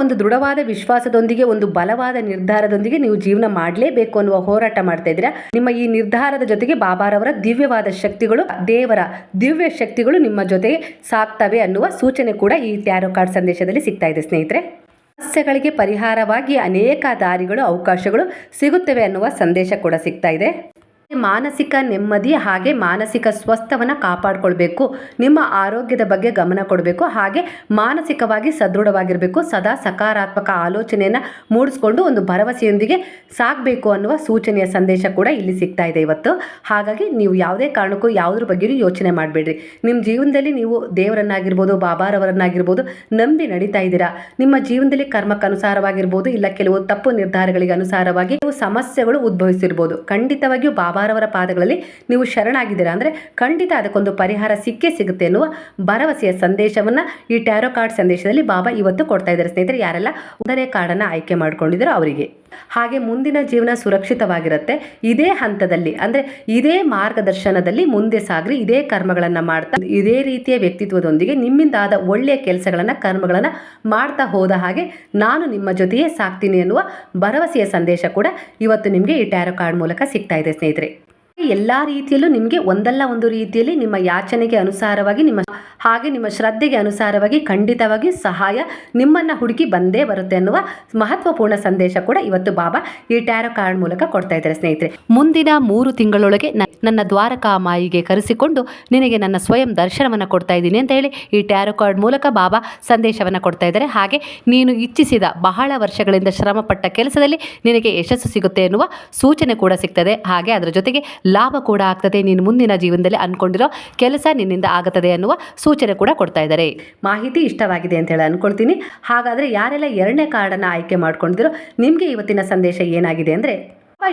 ಒಂದು ದೃಢವಾದ ವಿಶ್ವಾಸದೊಂದಿಗೆ, ಒಂದು ಬಲವಾದ ನಿರ್ಧಾರದೊಂದಿಗೆ ನೀವು ಜೀವನ ಮಾಡಲೇಬೇಕು ಅನ್ನುವ ಹೋರಾಟ ಮಾಡ್ತಾ ಇದ್ದೀರಾ? ನಿಮ್ಮ ಈ ನಿರ್ಧಾರದ ಜೊತೆಗೆ ಬಾಬಾರವರ ದಿವ್ಯವಾದ ಶಕ್ತಿಗಳು, ದೇವರ ದಿವ್ಯ ಶಕ್ತಿಗಳು ನಿಮ್ಮ ಜೊತೆಗೆ ಸಾಕ್ತವೆ ಅನ್ನುವ ಸೂಚನೆ ಕೂಡ ಈ ಟ್ಯಾರೋ ಕಾರ್ಡ್ ಸಂದೇಶದಲ್ಲಿ ಸಿಗ್ತಾ ಇದೆ ಸ್ನೇಹಿತರೆ. ಸಮಸ್ಯೆಗಳಿಗೆ ಪರಿಹಾರವಾಗಿ ಅನೇಕ ದಾರಿಗಳು, ಅವಕಾಶಗಳು ಸಿಗುತ್ತವೆ ಅನ್ನುವ ಸಂದೇಶ ಕೂಡ ಸಿಗ್ತಾ ಇದೆ. ಮಾನಸಿಕ ನೆಮ್ಮದಿ ಹಾಗೆ ಮಾನಸಿಕ ಸ್ವಸ್ಥವನ್ನು ಕಾಪಾಡಿಕೊಳ್ಬೇಕು. ನಿಮ್ಮ ಆರೋಗ್ಯದ ಬಗ್ಗೆ ಗಮನ ಕೊಡಬೇಕು. ಹಾಗೆ ಮಾನಸಿಕವಾಗಿ ಸದೃಢವಾಗಿರಬೇಕು. ಸದಾ ಸಕಾರಾತ್ಮಕ ಆಲೋಚನೆಯನ್ನು ಮೂಡಿಸ್ಕೊಂಡು ಒಂದು ಭರವಸೆಯೊಂದಿಗೆ ಸಾಗಬೇಕು ಅನ್ನುವ ಸೂಚನೆಯ ಸಂದೇಶ ಕೂಡ ಇಲ್ಲಿ ಸಿಗ್ತಾ ಇದೆ ಇವತ್ತು. ಹಾಗಾಗಿ ನೀವು ಯಾವುದೇ ಕಾರಣಕ್ಕೂ ಯಾವುದ್ರ ಬಗ್ಗೆಯೂ ಯೋಚನೆ ಮಾಡಬೇಡ್ರಿ. ನಿಮ್ಮ ಜೀವನದಲ್ಲಿ ನೀವು ದೇವರನ್ನಾಗಿರ್ಬೋದು, ಬಾಬಾರವರನ್ನಾಗಿರ್ಬೋದು ನಂಬಿ ನಡೀತಾ ಇದ್ದೀರಾ? ನಿಮ್ಮ ಜೀವನದಲ್ಲಿ ಕರ್ಮಕ್ಕನುಸಾರವಾಗಿರ್ಬೋದು ಇಲ್ಲ ಕೆಲವು ತಪ್ಪು ನಿರ್ಧಾರಗಳಿಗೆ ಅನುಸಾರವಾಗಿ ಕೆಲವು ಸಮಸ್ಯೆಗಳು ಉದ್ಭವಿಸಿರ್ಬೋದು. ಖಂಡಿತವಾಗಿಯೂ ಬಾಬಾರವರ ಪಾದಗಳಲ್ಲಿ ನೀವು ಶರಣಾಗಿದ್ದೀರಾ? ಅಂದರೆ ಖಂಡಿತ ಅದಕ್ಕೊಂದು ಪರಿಹಾರ ಸಿಕ್ಕೇ ಸಿಗುತ್ತೆ ಎನ್ನುವ ಭರವಸೆಯ ಸಂದೇಶವನ್ನು ಈ ಟ್ಯಾರೋ ಕಾರ್ಡ್ ಸಂದೇಶದಲ್ಲಿ ಬಾಬಾ ಇವತ್ತು ಕೊಡ್ತಾ ಇದ್ದಾರೆ. ಸ್ನೇಹಿತರೆ, ಯಾರೆಲ್ಲ ಒಂದನೇ ಕಾರ್ಡನ್ನು ಆಯ್ಕೆ ಮಾಡಿಕೊಂಡಿದ್ದರೋ ಅವರಿಗೆ. ಹಾಗೆ ಮುಂದಿನ ಜೀವನ ಸುರಕ್ಷಿತವಾಗಿರುತ್ತೆ. ಇದೇ ಹಂತದಲ್ಲಿ, ಅಂದರೆ ಇದೇ ಮಾರ್ಗದರ್ಶನದಲ್ಲಿ ಮುಂದೆ ಸಾಗ್ರಿ, ಇದೇ ಕರ್ಮಗಳನ್ನು ಮಾಡ್ತಾ, ಇದೇ ರೀತಿಯ ವ್ಯಕ್ತಿತ್ವದೊಂದಿಗೆ ನಿಮ್ಮಿಂದಾದ ಒಳ್ಳೆಯ ಕೆಲಸಗಳನ್ನು, ಕರ್ಮಗಳನ್ನು ಮಾಡ್ತಾ ಹೋದ ಹಾಗೆ ನಾನು ನಿಮ್ಮ ಜೊತೆಯೇ ಸಾಕ್ತೀನಿ ಎನ್ನುವ ಭರವಸೆಯ ಸಂದೇಶ ಕೂಡ ಇವತ್ತು ನಿಮಗೆ ಈ ಟ್ಯಾರೋ ಕಾರ್ಡ್ ಮೂಲಕ ಸಿಗ್ತಾ ಇದೆ ಸ್ನೇಹಿತರೆ. ಎಲ್ಲ ರೀತಿಯಲ್ಲೂ ನಿಮಗೆ ಒಂದಲ್ಲ ಒಂದು ರೀತಿಯಲ್ಲಿ ನಿಮ್ಮ ಯಾಚನೆಗೆ ಅನುಸಾರವಾಗಿ, ನಿಮ್ಮ ಹಾಗೆ ನಿಮ್ಮ ಶ್ರದ್ಧೆಗೆ ಅನುಸಾರವಾಗಿ ಖಂಡಿತವಾಗಿ ಸಹಾಯ ನಿಮ್ಮನ್ನು ಹುಡುಕಿ ಬಂದೇ ಬರುತ್ತೆ ಅನ್ನುವ ಮಹತ್ವಪೂರ್ಣ ಸಂದೇಶ ಕೂಡ ಇವತ್ತು ಬಾಬಾ ಈ ಟ್ಯಾರೋ ಕಾರ್ಡ್ ಮೂಲಕ ಕೊಡ್ತಾ ಇದ್ದಾರೆ ಸ್ನೇಹಿತರೆ. ಮುಂದಿನ ಮೂರು ತಿಂಗಳೊಳಗೆ ನನ್ನ ದ್ವಾರಕಾ ಮಾಯಿಗೆ ಕರೆಸಿಕೊಂಡು ನಿನಗೆ ನನ್ನ ಸ್ವಯಂ ದರ್ಶನವನ್ನು ಕೊಡ್ತಾ ಇದ್ದೀನಿ ಅಂತ ಹೇಳಿ ಈ ಟ್ಯಾರೋ ಕಾರ್ಡ್ ಮೂಲಕ ಬಾಬಾ ಸಂದೇಶವನ್ನು ಕೊಡ್ತಾ ಇದ್ದಾರೆ. ಹಾಗೆ ನೀನು ಇಚ್ಛಿಸಿದ ಬಹಳ ವರ್ಷಗಳಿಂದ ಶ್ರಮಪಟ್ಟ ಕೆಲಸದಲ್ಲಿ ನಿನಗೆ ಯಶಸ್ಸು ಸಿಗುತ್ತೆ ಎನ್ನುವ ಸೂಚನೆ ಕೂಡ ಸಿಗ್ತದೆ. ಹಾಗೆ ಅದರ ಜೊತೆಗೆ ಲಾಭ ಕೂಡ ಆಗ್ತದೆ. ನೀನು ಮುಂದಿನ ಜೀವನದಲ್ಲಿ ಅನ್ಕೊಂಡಿರೋ ಕೆಲಸ ನಿನ್ನಿಂದ ಆಗುತ್ತದೆ ಅನ್ನುವ ಸೂಚನೆ ಕೂಡ ಕೊಡ್ತಾ ಇದ್ದಾರೆ. ಮಾಹಿತಿ ಇಷ್ಟವಾಗಿದೆ ಅಂತ ಹೇಳಿ ಅಂದ್ಕೊಳ್ತೀನಿ ಹಾಗಾದರೆ ಯಾರೆಲ್ಲ ಎರಡನೇ ಕಾರ್ಡನ್ನು ಆಯ್ಕೆ ಮಾಡ್ಕೊಂಡಿದ್ರೋ ನಿಮಗೆ ಇವತ್ತಿನ ಸಂದೇಶ ಏನಾಗಿದೆ ಅಂದರೆ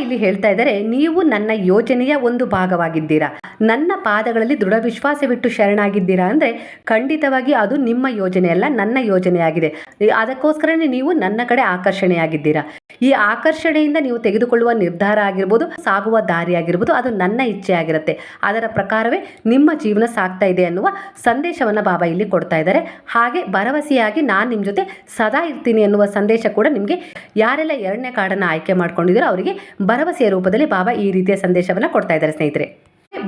ಇಲ್ಲಿ ಹೇಳ್ತಾ ಇದ್ದಾರೆ, ನೀವು ನನ್ನ ಯೋಜನೆಯ ಒಂದು ಭಾಗವಾಗಿದ್ದೀರಾ. ನನ್ನ ಪಾದಗಳಲ್ಲಿ ದೃಢ ವಿಶ್ವಾಸವಿಟ್ಟು ಶರಣಾಗಿದ್ದೀರಾ ಅಂದರೆ ಖಂಡಿತವಾಗಿ ಅದು ನಿಮ್ಮ ಯೋಜನೆ ಅಲ್ಲ ನನ್ನ ಯೋಜನೆಯಾಗಿದೆ. ಅದಕ್ಕೋಸ್ಕರನೇ ನೀವು ನನ್ನ ಕಡೆ ಆಕರ್ಷಣೆಯಾಗಿದ್ದೀರಾ. ಈ ಆಕರ್ಷಣೆಯಿಂದ ನೀವು ತೆಗೆದುಕೊಳ್ಳುವ ನಿರ್ಧಾರ ಆಗಿರ್ಬೋದು, ಸಾಗುವ ದಾರಿ ಆಗಿರ್ಬೋದು, ಅದು ನನ್ನ ಇಚ್ಛೆ ಆಗಿರುತ್ತೆ. ಅದರ ಪ್ರಕಾರವೇ ನಿಮ್ಮ ಜೀವನ ಸಾಗ್ತಾ ಇದೆ ಅನ್ನುವ ಸಂದೇಶವನ್ನು ಬಾಬಾ ಇಲ್ಲಿ ಕೊಡ್ತಾ ಇದ್ದಾರೆ. ಹಾಗೆ ಭರವಸೆಯಾಗಿ ನಾನು ನಿಮ್ಮ ಜೊತೆ ಸದಾ ಇರ್ತೀನಿ ಅನ್ನುವ ಸಂದೇಶ ಕೂಡ ನಿಮಗೆ ಯಾರೆಲ್ಲ ಎರಡನೇ ಕಾರ್ಡನ್ನು ಆಯ್ಕೆ ಮಾಡ್ಕೊಂಡಿದ್ದೀರೋ ಅವರಿಗೆ ಭರವಸೆಯ ರೂಪದಲ್ಲಿ ಬಾಬಾ ಈ ರೀತಿಯ ಸಂದೇಶವನ್ನು ಕೊಡ್ತಾ ಇದ್ದಾರೆ ಸ್ನೇಹಿತರೆ.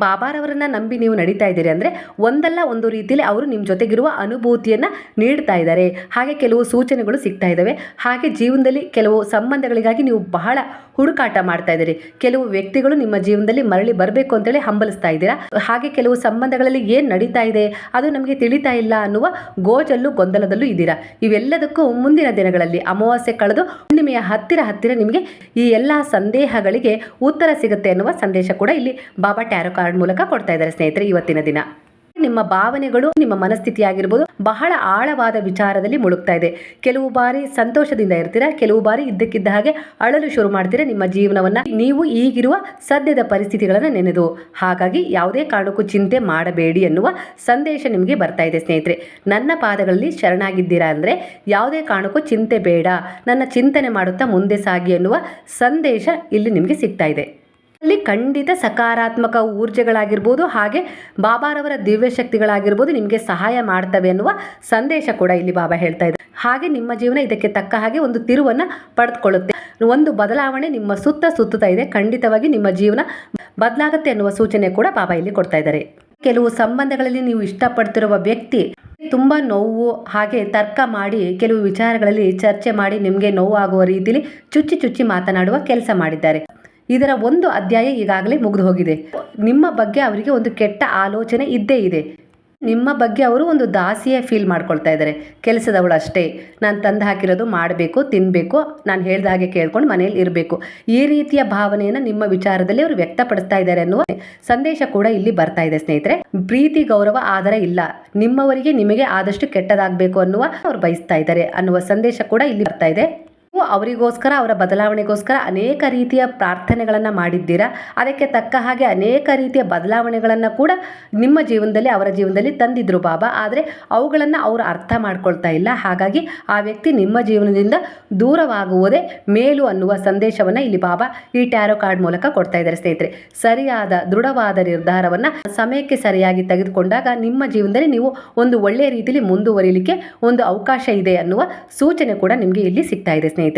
ಬಾಬಾರವರನ್ನ ನಂಬಿ ನೀವು ನಡೀತಾ ಇದ್ದೀರಿ ಅಂದರೆ ಒಂದಲ್ಲ ಒಂದು ರೀತಿಯಲ್ಲಿ ಅವರು ನಿಮ್ಮ ಜೊತೆಗಿರುವ ಅನುಭೂತಿಯನ್ನು ನೀಡ್ತಾ ಇದ್ದಾರೆ. ಹಾಗೆ ಕೆಲವು ಸೂಚನೆಗಳು ಸಿಗ್ತಾ ಇದ್ದಾವೆ. ಹಾಗೆ ಜೀವನದಲ್ಲಿ ಕೆಲವು ಸಂಬಂಧಗಳಿಗಾಗಿ ನೀವು ಬಹಳ ಹುಡುಕಾಟ ಮಾಡ್ತಾ ಇದ್ದೀರಿ. ಕೆಲವು ವ್ಯಕ್ತಿಗಳು ನಿಮ್ಮ ಜೀವನದಲ್ಲಿ ಮರಳಿ ಬರಬೇಕು ಅಂತೇಳಿ ಹಂಬಲಿಸ್ತಾ ಇದ್ದೀರಾ? ಹಾಗೆ ಕೆಲವು ಸಂಬಂಧಗಳಲ್ಲಿ ಏನು ನಡೀತಾ ಇದೆ? ಅದು ನಮಗೆ ತಿಳಿತಾ ಇಲ್ಲ ಅನ್ನುವ ಗೋಜಲ್ಲೂ ಗೊಂದಲದಲ್ಲೂ ಇದ್ದೀರಾ? ಇವೆಲ್ಲದಕ್ಕೂ ಮುಂದಿನ ದಿನಗಳಲ್ಲಿ, ಅಮಾವಾಸ್ಯೆ ಕಳೆದು ಹುಣ್ಣಿಮೆಯ ಹತ್ತಿರ ಹತ್ತಿರ ನಿಮಗೆ ಈ ಎಲ್ಲ ಸಂದೇಹಗಳಿಗೆ ಉತ್ತರ ಸಿಗುತ್ತೆ ಅನ್ನುವ ಸಂದೇಶ ಕೂಡ ಇಲ್ಲಿ ಬಾಬಾ ಟ್ಯಾರೋ ಕಾರ್ಡ್ ಮೂಲಕ ಕೊಡ್ತಾ ಇದ್ದಾರೆ ಸ್ನೇಹಿತರೆ ಇವತ್ತಿನ ದಿನ. ನಿಮ್ಮ ಭಾವನೆಗಳು, ನಿಮ್ಮ ಮನಸ್ಥಿತಿ ಆಗಿರ್ಬೋದು ಬಹಳ ಆಳವಾದ ವಿಚಾರದಲ್ಲಿ ಮುಳುಗ್ತಾ ಇದೆ. ಕೆಲವು ಬಾರಿ ಸಂತೋಷದಿಂದ ಇರ್ತೀರಾ, ಕೆಲವು ಬಾರಿ ಇದ್ದಕ್ಕಿದ್ದ ಹಾಗೆ ಅಳಲು ಶುರು ಮಾಡ್ತೀರಾ ನಿಮ್ಮ ಜೀವನವನ್ನ. ನೀವು ಈಗಿರುವ ಸದ್ಯದ ಪರಿಸ್ಥಿತಿಗಳನ್ನು ನೆನೆದು. ಹಾಗಾಗಿ ಯಾವುದೇ ಕಾರಣಕ್ಕೂ ಚಿಂತೆ ಮಾಡಬೇಡಿ ಅನ್ನುವ ಸಂದೇಶ ನಿಮಗೆ ಬರ್ತಾ ಇದೆ ಸ್ನೇಹಿತರೆ. ನನ್ನ ಪಾದಗಳಲ್ಲಿ ಶರಣಾಗಿದ್ದೀರಾ ಅಂದರೆ ಯಾವುದೇ ಕಾರಣಕ್ಕೂ ಚಿಂತೆ ಬೇಡ. ನನ್ನ ಚಿಂತನೆ ಮಾಡುತ್ತಾ ಮುಂದೆ ಸಾಗಿ ಅನ್ನುವ ಸಂದೇಶ ಇಲ್ಲಿ ನಿಮಗೆ ಸಿಗ್ತಾ ಇದೆ. ಅಲ್ಲಿ ಖಂಡಿತ ಸಕಾರಾತ್ಮಕ ಊರ್ಜೆಗಳಾಗಿರ್ಬೋದು, ಹಾಗೆ ಬಾಬಾರವರ ದಿವ್ಯ ಶಕ್ತಿಗಳಾಗಿರ್ಬೋದು ನಿಮಗೆ ಸಹಾಯ ಮಾಡ್ತವೆ ಅನ್ನುವ ಸಂದೇಶ ಕೂಡ ಇಲ್ಲಿ ಬಾಬಾ ಹೇಳ್ತಾ ಇದ್ದಾರೆ. ಹಾಗೆ ನಿಮ್ಮ ಜೀವನ ಇದಕ್ಕೆ ತಕ್ಕ ಹಾಗೆ ಒಂದು ತಿರುವನ್ನು ಪಡೆದುಕೊಳ್ಳುತ್ತೆ. ಒಂದು ಬದಲಾವಣೆ ನಿಮ್ಮ ಸುತ್ತ ಸುತ್ತುತ್ತಾ ಇದೆ. ಖಂಡಿತವಾಗಿ ನಿಮ್ಮ ಜೀವನ ಬದಲಾಗುತ್ತೆ ಅನ್ನುವ ಸೂಚನೆ ಕೂಡ ಬಾಬಾ ಇಲ್ಲಿ ಕೊಡ್ತಾ ಇದ್ದಾರೆ. ಕೆಲವು ಸಂಬಂಧಗಳಲ್ಲಿ ನೀವು ಇಷ್ಟಪಡ್ತಿರುವ ವ್ಯಕ್ತಿ ತುಂಬ ನೋವು, ಹಾಗೆ ತರ್ಕ ಮಾಡಿ ಕೆಲವು ವಿಚಾರಗಳಲ್ಲಿ ಚರ್ಚೆ ಮಾಡಿ ನಿಮಗೆ ನೋವಾಗುವ ರೀತಿಯಲ್ಲಿ ಚುಚ್ಚಿ ಚುಚ್ಚಿ ಮಾತನಾಡುವ ಕೆಲಸ ಮಾಡಿದ್ದಾರೆ. ಇದರ ಒಂದು ಅಧ್ಯಾಯ ಈಗಾಗಲೇ ಮುಗಿದು ಹೋಗಿದೆ ನಿಮ್ಮ ಬಗ್ಗೆ ಅವರಿಗೆ ಒಂದು ಕೆಟ್ಟ ಆಲೋಚನೆ ಇದ್ದೇ ಇದೆ. ನಿಮ್ಮ ಬಗ್ಗೆ ಅವರು ಒಂದು ದಾಸಿಯೇ ಫೀಲ್ ಮಾಡ್ಕೊಳ್ತಾ ಇದ್ದಾರೆ. ಕೆಲಸದವಳು ಅಷ್ಟೇ. ನಾನು ತಂದು ಹಾಕಿರೋದು ಮಾಡಬೇಕು ತಿನ್ನಬೇಕು ನಾನು ಹೇಳ್ದ ಹಾಗೆ ಕೇಳ್ಕೊಂಡು ಮನೆಯಲ್ಲಿ ಇರಬೇಕು. ಈ ರೀತಿಯ ಭಾವನೆಯನ್ನು ನಿಮ್ಮ ವಿಚಾರದಲ್ಲಿ ಅವರು ವ್ಯಕ್ತಪಡಿಸ್ತಾ ಇದ್ದಾರೆ ಅನ್ನುವ ಸಂದೇಶ ಕೂಡ ಇಲ್ಲಿ ಬರ್ತಾ ಇದೆ ಸ್ನೇಹಿತರೆ. ಪ್ರೀತಿ, ಗೌರವ ಆಧಾರ ಇಲ್ಲ. ನಿಮ್ಮವರಿಗೆ ನಿಮಗೆ ಆದಷ್ಟು ಕೆಟ್ಟದಾಗಬೇಕು ಅನ್ನುವ ಅವ್ರು ಬಯಸ್ತಾ ಇದ್ದಾರೆ ಅನ್ನುವ ಸಂದೇಶ ಕೂಡ ಇಲ್ಲಿ ಬರ್ತಾ ಇದೆ. ಅವರಿಗೋಸ್ಕರ, ಅವರ ಬದಲಾವಣೆಗೋಸ್ಕರ ಅನೇಕ ರೀತಿಯ ಪ್ರಾರ್ಥನೆಗಳನ್ನು ಮಾಡಿದ್ದೀರಾ? ಅದಕ್ಕೆ ತಕ್ಕ ಹಾಗೆ ಅನೇಕ ರೀತಿಯ ಬದಲಾವಣೆಗಳನ್ನು ಕೂಡ ನಿಮ್ಮ ಜೀವನದಲ್ಲಿ, ಅವರ ಜೀವನದಲ್ಲಿ ತಂದಿದ್ರು ಬಾಬಾ. ಆದರೆ ಅವುಗಳನ್ನು ಅವರು ಅರ್ಥ ಮಾಡ್ಕೊಳ್ತಾ ಇಲ್ಲ. ಹಾಗಾಗಿ ಆ ವ್ಯಕ್ತಿ ನಿಮ್ಮ ಜೀವನದಿಂದ ದೂರವಾಗುವುದೇ ಮೇಲು ಅನ್ನುವ ಸಂದೇಶವನ್ನು ಇಲ್ಲಿ ಬಾಬಾ ಈ ಟ್ಯಾರೋ ಕಾರ್ಡ್ ಮೂಲಕ ಕೊಡ್ತಾ ಇದ್ದಾರೆ ಸ್ನೇಹಿತರೆ. ಸರಿಯಾದ, ದೃಢವಾದ ನಿರ್ಧಾರವನ್ನು ಸಮಯಕ್ಕೆ ಸರಿಯಾಗಿ ತೆಗೆದುಕೊಂಡಾಗ ನಿಮ್ಮ ಜೀವನದಲ್ಲಿ ನೀವು ಒಂದು ಒಳ್ಳೆಯ ರೀತಿಯಲ್ಲಿ ಮುಂದುವರಿಲಿಕ್ಕೆ ಒಂದು ಅವಕಾಶ ಇದೆ ಅನ್ನುವ ಸೂಚನೆ ಕೂಡ ನಿಮಗೆ ಇಲ್ಲಿ ಸಿಗ್ತಾ ಇದೆ ಸ್ನೇಹಿತರೆ.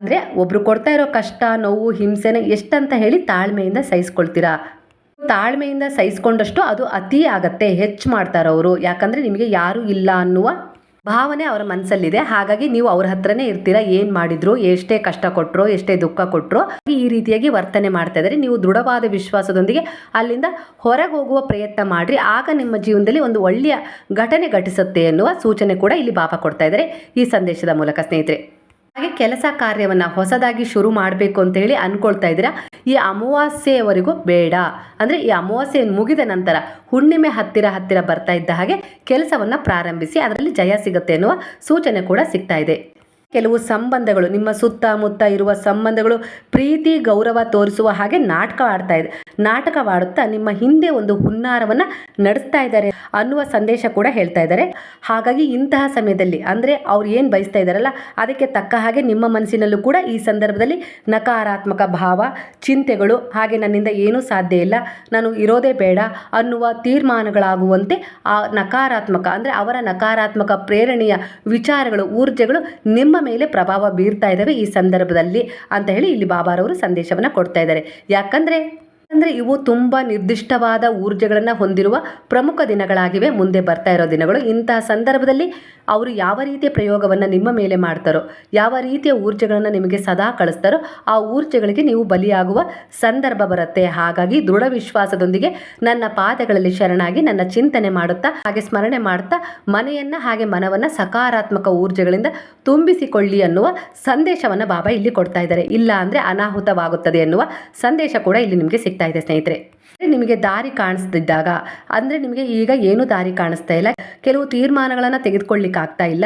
ಅಂದರೆ ಒಬ್ರು ಕೊಡ್ತಾ ಇರೋ ಕಷ್ಟ, ನೋವು, ಹಿಂಸೆನ ಎಷ್ಟಂತ ಹೇಳಿ ತಾಳ್ಮೆಯಿಂದ ಸಹಿಸ್ಕೊಳ್ತೀರಾ? ತಾಳ್ಮೆಯಿಂದ ಸಹಿಸ್ಕೊಂಡಷ್ಟು ಅದು ಅತಿ ಆಗತ್ತೆ, ಹೆಚ್ಚು ಮಾಡ್ತಾರೆ ಅವರು. ಯಾಕಂದರೆ ನಿಮಗೆ ಯಾರೂ ಇಲ್ಲ ಅನ್ನುವ ಭಾವನೆ ಅವರ ಮನಸ್ಸಲ್ಲಿದೆ ಹಾಗಾಗಿ ನೀವು ಅವ್ರ ಹತ್ರನೇ ಇರ್ತೀರಾ, ಏನು ಮಾಡಿದ್ರು, ಎಷ್ಟೇ ಕಷ್ಟ ಕೊಟ್ಟರು ಎಷ್ಟೇ ದುಃಖ ಕೊಟ್ಟರು ಈ ರೀತಿಯಾಗಿ ವರ್ತನೆ ಮಾಡ್ತಾ ಇದ್ದಾರೆ. ನೀವು ದೃಢವಾದ ವಿಶ್ವಾಸದೊಂದಿಗೆ ಅಲ್ಲಿಂದ ಹೊರಗೆ ಹೋಗುವ ಪ್ರಯತ್ನ ಮಾಡಿರಿ. ಆಗ ನಿಮ್ಮ ಜೀವನದಲ್ಲಿ ಒಂದು ಒಳ್ಳೆಯ ಘಟನೆ ಘಟಿಸುತ್ತೆ ಎನ್ನುವ ಸೂಚನೆ ಕೂಡ ಇಲ್ಲಿ ಬಾಪ ಕೊಡ್ತಾ ಇದ್ದಾರೆ ಈ ಸಂದೇಶದ ಮೂಲಕ ಸ್ನೇಹಿತರೆ. ಹಾಗೆ ಕೆಲಸ ಕಾರ್ಯವನ್ನು ಹೊಸದಾಗಿ ಶುರು ಮಾಡಬೇಕು ಅಂತ ಹೇಳಿ ಅನ್ಕೊಳ್ತಾ ಇದ್ದೀರಾ? ಈ ಅಮಾವಾಸ್ಯೆಯವರೆಗೂ ಬೇಡ. ಅಂದರೆ ಈ ಅಮಾವಾಸ್ಯೆ ಮುಗಿದ ನಂತರ ಹುಣ್ಣಿಮೆ ಹತ್ತಿರ ಹತ್ತಿರ ಬರ್ತಾ ಇದ್ದ ಹಾಗೆ ಕೆಲಸವನ್ನು ಪ್ರಾರಂಭಿಸಿ, ಅದರಲ್ಲಿ ಜಯ ಸಿಗುತ್ತೆ ಎನ್ನುವ ಸೂಚನೆ ಕೂಡ ಸಿಗ್ತಾ ಇದೆ. ಕೆಲವು ಸಂಬಂಧಗಳು, ನಿಮ್ಮ ಸುತ್ತಮುತ್ತ ಇರುವ ಸಂಬಂಧಗಳು ಪ್ರೀತಿ, ಗೌರವ ತೋರಿಸುವ ಹಾಗೆ ನಾಟಕ ಆಡ್ತಾ ಇದೆ. ನಾಟಕವಾಡುತ್ತಾ ನಿಮ್ಮ ಹಿಂದೆ ಒಂದು ಹುನ್ನಾರವನ್ನು ನಡೆಸ್ತಾ ಇದ್ದಾರೆ ಅನ್ನುವ ಸಂದೇಶ ಕೂಡ ಹೇಳ್ತಾ ಇದ್ದಾರೆ. ಹಾಗಾಗಿ ಇಂತಹ ಸಮಯದಲ್ಲಿ, ಅಂದರೆ ಅವ್ರು ಏನು ಬಯಸ್ತಾ ಇದ್ದಾರಲ್ಲ, ಅದಕ್ಕೆ ತಕ್ಕ ಹಾಗೆ ನಿಮ್ಮ ಮನಸ್ಸಿನಲ್ಲೂ ಕೂಡ ಈ ಸಂದರ್ಭದಲ್ಲಿ ನಕಾರಾತ್ಮಕ ಭಾವ, ಚಿಂತೆಗಳು, ಹಾಗೆ ನನ್ನಿಂದ ಏನೂ ಸಾಧ್ಯ ಇಲ್ಲ, ನಾನು ಇರೋದೇ ಬೇಡ ಅನ್ನುವ ತೀರ್ಮಾನಗಳಾಗುವಂತೆ ಆ ನಕಾರಾತ್ಮಕ, ಅಂದರೆ ಅವರ ನಕಾರಾತ್ಮಕ ಪ್ರೇರಣೆಯ ವಿಚಾರಗಳು, ಊರ್ಜೆಗಳು ನಿಮ್ಮ ಮೇಲೆ ಪ್ರಭಾವ ಬೀರ್ತಾ ಇದ್ದಾವೆ ಈ ಸಂದರ್ಭದಲ್ಲಿ ಅಂತ ಹೇಳಿ ಇಲ್ಲಿ ಬಾಬಾರವರು ಸಂದೇಶವನ್ನು ಕೊಡ್ತಾ ಇದ್ದಾರೆ. ಯಾಕಂದರೆ ಅಂದರೆ ಇವು ತುಂಬ ನಿರ್ದಿಷ್ಟವಾದ ಊರ್ಜೆಗಳನ್ನು ಹೊಂದಿರುವ ಪ್ರಮುಖ ದಿನಗಳಾಗಿವೆ. ಮುಂದೆ ಬರ್ತಾ ಇರೋ ದಿನಗಳು. ಇಂತಹ ಸಂದರ್ಭದಲ್ಲಿ ಅವರು ಯಾವ ರೀತಿಯ ಪ್ರಯೋಗವನ್ನು ನಿಮ್ಮ ಮೇಲೆ ಮಾಡ್ತಾರೋ, ಯಾವ ರೀತಿಯ ಊರ್ಜೆಗಳನ್ನು ನಿಮಗೆ ಸದಾ ಕಳಿಸ್ತಾರೋ, ಆ ಊರ್ಜೆಗಳಿಗೆ ನೀವು ಬಲಿಯಾಗುವ ಸಂದರ್ಭ ಬರುತ್ತೆ. ಹಾಗಾಗಿ ದೃಢ ವಿಶ್ವಾಸದೊಂದಿಗೆ ನನ್ನ ಪಾದಗಳಲ್ಲಿ ಶರಣಾಗಿ ನನ್ನ ಚಿಂತನೆ ಮಾಡುತ್ತಾ, ಹಾಗೆ ಸ್ಮರಣೆ ಮಾಡುತ್ತಾ ಮನೆಯನ್ನು ಹಾಗೆ ಮನವನ್ನು ಸಕಾರಾತ್ಮಕ ಊರ್ಜೆಗಳಿಂದ ತುಂಬಿಸಿಕೊಳ್ಳಿ ಅನ್ನುವ ಸಂದೇಶವನ್ನು ಬಾಬಾ ಇಲ್ಲಿ ಕೊಡ್ತಾ ಇದ್ದಾರೆ. ಇಲ್ಲ ಅಂದರೆ ಅನಾಹುತವಾಗುತ್ತದೆ ಎನ್ನುವ ಸಂದೇಶ ಕೂಡ ಇಲ್ಲಿ ನಿಮಗೆ ಸಿಗ್ತಾ ಇದೆ ಸ್ನೇಹಿತರೆ. ನಿಮಗೆ ದಾರಿ ಕಾಣಿಸ್ತಿದ್ದಾಗ, ಅಂದರೆ ನಿಮಗೆ ಈಗ ಏನು ದಾರಿ ಕಾಣಿಸ್ತಾ ಇಲ್ಲ, ಕೆಲವು ತೀರ್ಮಾನಗಳನ್ನು ತೆಗೆದುಕೊಳ್ಳಿಕ್ಕಾಗ್ತಾ ಇಲ್ಲ.